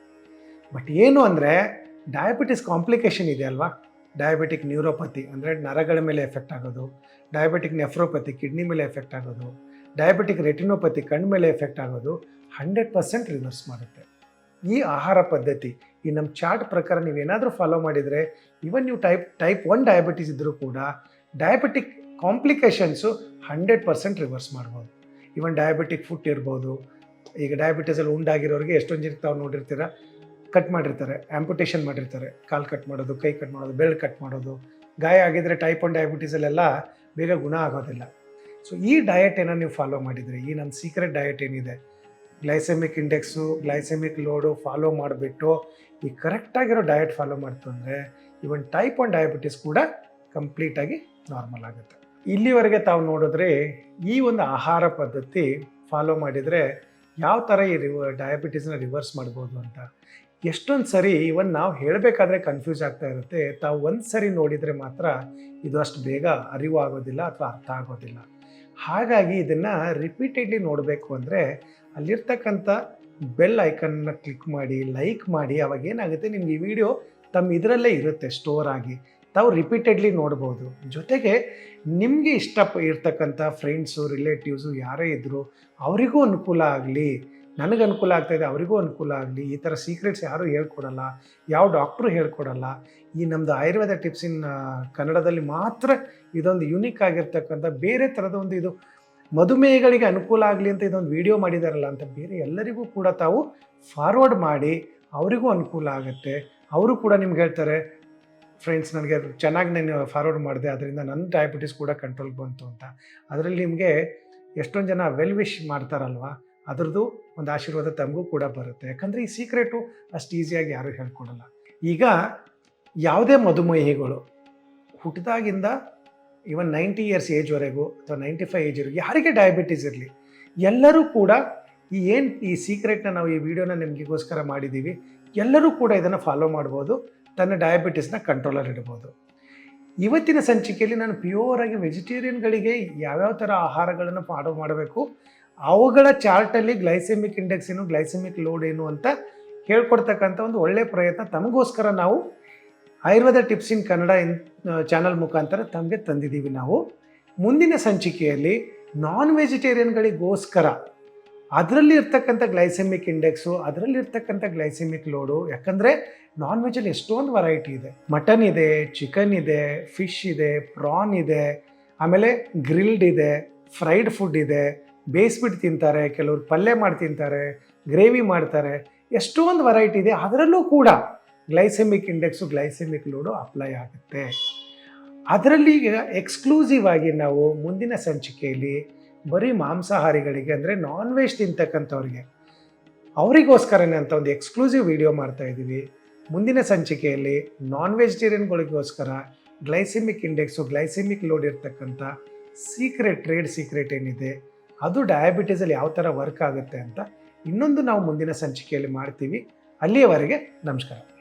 ಬಟ್ ಏನು ಅಂದರೆ ಡಯಾಬಿಟಿಸ್ ಕಾಂಪ್ಲಿಕೇಶನ್ ಇದೆ ಅಲ್ವಾ? ಡಯಾಬಿಟಿಕ್ ನ್ಯೂರೋಪತಿ ಅಂದರೆ ನರಗಳ ಮೇಲೆ ಎಫೆಕ್ಟ್ ಆಗೋದು, ಡಯಾಬಿಟಿಕ್ ನೆಫ್ರೋಪತಿ ಕಿಡ್ನಿ ಮೇಲೆ ಎಫೆಕ್ಟ್ ಆಗೋದು, ಡಯಾಬಿಟಿಕ್ ರೆಟಿನೋಪತಿ ಕಣ್ಣು ಮೇಲೆ ಎಫೆಕ್ಟ್ ಆಗೋದು ಹಂಡ್ರೆಡ್ ಪರ್ಸೆಂಟ್ ರಿವರ್ಸ್ ಮಾಡುತ್ತೆ. ಈ ಆಹಾರ ಪದ್ಧತಿ, ಈ ನಮ್ಮ ಚಾರ್ಟ್ ಪ್ರಕಾರ ನೀವೇನಾದರೂ ಫಾಲೋ ಮಾಡಿದರೆ ಇವನ್ ನೀವು ಟೈಪ್ ಟೈಪ್ ಒನ್ ಡಯಾಬಿಟೀಸ್ ಇದ್ದರೂ ಕೂಡ diabetic complications hundred percent reverse ಮಾಡ್ಬೋದು. ಇವನ್ ಡಯಾಬಿಟಿಕ್ ಫುಡ್ ಇರ್ಬೋದು, ಈಗ ಡಯಾಬಿಟೀಸಲ್ಲಿ ಉಂಡಾಗಿರೋರಿಗೆ ಎಷ್ಟೊಂದು ಜನಕ್ಕೆ ತಾವು ನೋಡಿರ್ತೀರ ಕಟ್ ಮಾಡಿರ್ತಾರೆ ಆಂಪುಟೇಷನ್ ಮಾಡಿರ್ತಾರೆ, ಕಾಲು ಕಟ್ ಮಾಡೋದು, ಕೈ ಕಟ್ ಮಾಡೋದು ಬೆರಳು ಕಟ್ ಮಾಡೋದು, ಗಾಯ ಆಗಿದ್ರೆ ಟೈಪ್ ಒನ್ ಡಯಾಬಿಟೀಸಲ್ಲೆಲ್ಲ ಬೇಗ ಗುಣ ಆಗೋದಿಲ್ಲ. ಸೊ ಈ ಡಯಟ್ ಏನೋ ನೀವು ಫಾಲೋ ಮಾಡಿದರೆ? ಈ ನನ್ನ ಸೀಕ್ರೆಟ್ ಡಯಟ್ ಏನಿದೆ? Glycaemic index glycaemic load follow ಮಾಡಿಬಿಟ್ಟು ಈ ಕರೆಕ್ಟಾಗಿರೋ ಡಯಟ್ ಫಾಲೋ ಮಾಡ್ತು ಅಂದರೆ ಇವನ್ ಟೈಪ್ ಒನ್ ಡಯಾಬಿಟಿಸ್ ಕೂಡ ಕಂಪ್ಲೀಟಾಗಿ ನಾರ್ಮಲ್ ಆಗುತ್ತೆ. ಇಲ್ಲಿವರೆಗೆ ತಾವು ನೋಡಿದ್ರೆ ಈ ಒಂದು ಆಹಾರ ಪದ್ಧತಿ ಫಾಲೋ ಮಾಡಿದರೆ ಯಾವ ಥರ ಈ ರಿವ ಡಯಾಬಿಟೀಸ್ನ ರಿವರ್ಸ್ ಮಾಡ್ಬೋದು ಅಂತ. ಎಷ್ಟೊಂದು ಸರಿ ಇವನ್ ನಾವು ಹೇಳಬೇಕಾದ್ರೆ ಕನ್ಫ್ಯೂಸ್ ಆಗ್ತಾ ಇರುತ್ತೆ. ತಾವು ಒಂದು ಸರಿ ನೋಡಿದರೆ ಮಾತ್ರ ಇದು ಅಷ್ಟು ಬೇಗ ಅರಿವು ಆಗೋದಿಲ್ಲ ಅಥವಾ ಅರ್ಥ ಆಗೋದಿಲ್ಲ. ಹಾಗಾಗಿ ಇದನ್ನು ರಿಪೀಟೆಡ್ಲಿ ನೋಡಬೇಕು ಅಂದರೆ ಅಲ್ಲಿರ್ತಕ್ಕಂಥ ಬೆಲ್ ಐಕನ್ನ ಕ್ಲಿಕ್ ಮಾಡಿ ಲೈಕ್ ಮಾಡಿ, ಅವಾಗ ಏನಾಗುತ್ತೆ ನಿಮ್ಗೆ ಈ ವಿಡಿಯೋ ತಮ್ಮ ಇದರಲ್ಲೇ ಇರುತ್ತೆ ಸ್ಟೋರ್ ಆಗಿ. ತಾವು ರಿಪೀಟೆಡ್ಲಿ ನೋಡ್ಬೋದು. ಜೊತೆಗೆ ನಿಮಗೆ ಇಷ್ಟ ಇರ್ತಕ್ಕಂಥ ಫ್ರೆಂಡ್ಸು ರಿಲೇಟಿವ್ಸು ಯಾರೇ ಇದ್ದರೂ ಅವರಿಗೂ ಅನುಕೂಲ ಆಗಲಿ. ನನಗೆ ಅನುಕೂಲ ಆಗ್ತಾಯಿದೆ ಅವರಿಗೂ ಅನುಕೂಲ ಆಗಲಿ, ಈ ಥರ ಸೀಕ್ರೆಟ್ಸ್ ಯಾರೂ ಹೇಳ್ಕೊಡಲ್ಲ, ಯಾವ ಡಾಕ್ಟ್ರು ಹೇಳ್ಕೊಡಲ್ಲ. ಈ ನಮ್ಮದು ಆಯುರ್ವೇದ ಟಿಪ್ಸಿನ ಕನ್ನಡದಲ್ಲಿ ಮಾತ್ರ ಇದೊಂದು ಯುನಿಕ್ ಆಗಿರ್ತಕ್ಕಂಥ, ಬೇರೆ ಥರದ ಒಂದು ಇದು ಮಧುಮೇಹಗಳಿಗೆ ಅನುಕೂಲ ಆಗಲಿ ಅಂತ ಇದೊಂದು ವಿಡಿಯೋ ಮಾಡಿದಾರಲ್ಲ ಅಂತ ಬೇರೆ ಎಲ್ಲರಿಗೂ ಕೂಡ ತಾವು ಫಾರ್ವರ್ಡ್ ಮಾಡಿ, ಅವರಿಗೂ ಅನುಕೂಲ ಆಗುತ್ತೆ. ಅವರು ಕೂಡ ನಿಮ್ಗೆ ಹೇಳ್ತಾರೆ ಫ್ರೆಂಡ್ಸ್ ನನಗೆ ಚೆನ್ನಾಗಿ ನಾನು ಫಾರ್ವರ್ಡ್ ಮಾಡಿದೆ ಅದರಿಂದ ನನ್ನ ಡಯಾಬಿಟಿಸ್ ಕೂಡ ಕಂಟ್ರೋಲ್ ಬಂತು ಅಂತ. ಅದರಲ್ಲಿ ನಿಮಗೆ ಎಷ್ಟೊಂದು ಜನ ವೆಲ್ ವಿಶ್ ಮಾಡ್ತಾರಲ್ವ? ಅದರದ್ದು ಒಂದು ಆಶೀರ್ವಾದ ತಮಗೂ ಕೂಡ ಬರುತ್ತೆ. ಯಾಕಂದರೆ ಈ ಸೀಕ್ರೆಟು ಅಷ್ಟು ಈಸಿಯಾಗಿ ಯಾರೂ ಹೇಳ್ಕೊಡಲ್ಲ. ಈಗ ಯಾವುದೇ ಮಧುಮೇಹಿಗಳು ಹುಟ್ಟಿದಾಗಿಂದ ಇವನ್ ನೈಂಟಿ ಇಯರ್ಸ್ ಏಜ್ವರೆಗೂ ಅಥವಾ ನೈಂಟಿ ಫೈವ್ ಏಜ್ವರೆಗೂ ಯಾರಿಗೆ ಡಯಾಬಿಟೀಸ್ ಇರಲಿ, ಎಲ್ಲರೂ ಕೂಡ ಈ ಏನು ಈ ಸೀಕ್ರೆಟ್ನ ನಾವು ಈ ವಿಡಿಯೋನ ನಿಮಗೆಗೋಸ್ಕರ ಮಾಡಿದ್ದೀವಿ ಎಲ್ಲರೂ ಕೂಡ ಇದನ್ನು ಫಾಲೋ ಮಾಡ್ಬೋದು, ತನ್ನ ಡಯಾಬಿಟೀಸ್ನ ಕಂಟ್ರೋಲರ್ ಇಡ್ಬೋದು. ಇವತ್ತಿನ ಸಂಚಿಕೆಯಲ್ಲಿ ನಾನು ಪ್ಯೂರ್ ಆಗಿ ವೆಜಿಟೇರಿಯನ್ಗಳಿಗೆ ಯಾವ್ಯಾವ ಥರ ಆಹಾರಗಳನ್ನು ಫಾಲೋ ಮಾಡಬೇಕು ಅವುಗಳ ಚಾರ್ಟಲ್ಲಿ ಗ್ಲೈಸೆಮಿಕ್ ಇಂಡೆಕ್ಸ್ ಏನು, ಗ್ಲೈಸೆಮಿಕ್ ಲೋಡ್ ಏನು ಅಂತ ಹೇಳ್ಕೊಡ್ತಕ್ಕಂಥ ಒಂದು ಒಳ್ಳೆಯ ಪ್ರಯತ್ನ. ತಮಗೋಸ್ಕರ ನಾವು Ayurveda tips in Kannada in channel ಮುಖಾಂತರ ತಮಗೆ ತಂದಿದ್ದೀವಿ ನಾವು. ಮುಂದಿನ ಸಂಚಿಕೆಯಲ್ಲಿ ನಾನ್ ವೆಜಿಟೇರಿಯನ್ಗಳಿಗೋಸ್ಕರ ಅದರಲ್ಲಿ ಇರ್ತಕ್ಕಂಥ ಗ್ಲೈಸೆಮಿಕ್ ಇಂಡೆಕ್ಸು ಅದರಲ್ಲಿ ಇರ್ತಕ್ಕಂಥ ಗ್ಲೈಸೆಮಿಕ್ ಲೋಡು ಯಾಕಂದರೆ ನಾನ್ ವೆಜಲ್ಲಿ ಎಷ್ಟೊಂದು ವೆರೈಟಿ ಇದೆ. ಮಟನ್ ಇದೆ ಚಿಕನ್ ಇದೆ ಫಿಶ್ ಇದೆ ಪ್ರಾನ್ ಇದೆ, ಆಮೇಲೆ ಗ್ರಿಲ್ಡ್ ಇದೆ ಫ್ರೈಡ್ ಫುಡ್ ಇದೆ ಬೇಯಿಸ್ಬಿಟ್ಟು ತಿಂತಾರೆ, ಕೆಲವರು ಪಲ್ಯ ಮಾಡಿ ತಿಂತಾರೆ, ಗ್ರೇವಿ ಮಾಡ್ತಾರೆ, ಎಷ್ಟೊಂದು ವೆರೈಟಿ ಇದೆ. ಅದರಲ್ಲೂ ಕೂಡ glycaemic index glycaemic load apply ಆಗುತ್ತೆ. ಅದರಲ್ಲಿ ಈಗ ಎಕ್ಸ್ಕ್ಲೂಸಿವ್ ಆಗಿ ನಾವು ಮುಂದಿನ ಸಂಚಿಕೆಯಲ್ಲಿ ಬರೀ ಮಾಂಸಾಹಾರಿಗಳಿಗೆ ಅಂದರೆ ನಾನ್ ವೆಜ್ ತಿಂತಕ್ಕಂಥವ್ರಿಗೆ, ಅವರಿಗೋಸ್ಕರನೇ ಅಂತ ಒಂದು ಎಕ್ಸ್ಕ್ಲೂಸಿವ್ ವಿಡಿಯೋ ಮಾಡ್ತಾ ಇದ್ದೀವಿ. ಮುಂದಿನ ಸಂಚಿಕೆಯಲ್ಲಿ ನಾನ್ ವೆಜಿಟೇರಿಯನ್ಗಳಿಗೋಸ್ಕರ ಗ್ಲೈಸೆಮಿಕ್ ಇಂಡೆಕ್ಸು ಗ್ಲೈಸೆಮಿಕ್ ಲೋಡ್ ಇರ್ತಕ್ಕಂಥ ಸೀಕ್ರೆಟ್ ಟ್ರೇಡ್ ಸೀಕ್ರೆಟ್ ಏನಿದೆ ಅದು ಡಯಾಬಿಟೀಸಲ್ಲಿ ಯಾವ ಥರ ವರ್ಕ್ ಆಗುತ್ತೆ ಅಂತ ಇನ್ನೊಂದು ನಾವು ಮುಂದಿನ ಸಂಚಿಕೆಯಲ್ಲಿ ಮಾಡ್ತೀವಿ. ಅಲ್ಲಿಯವರೆಗೆ ನಮಸ್ಕಾರ.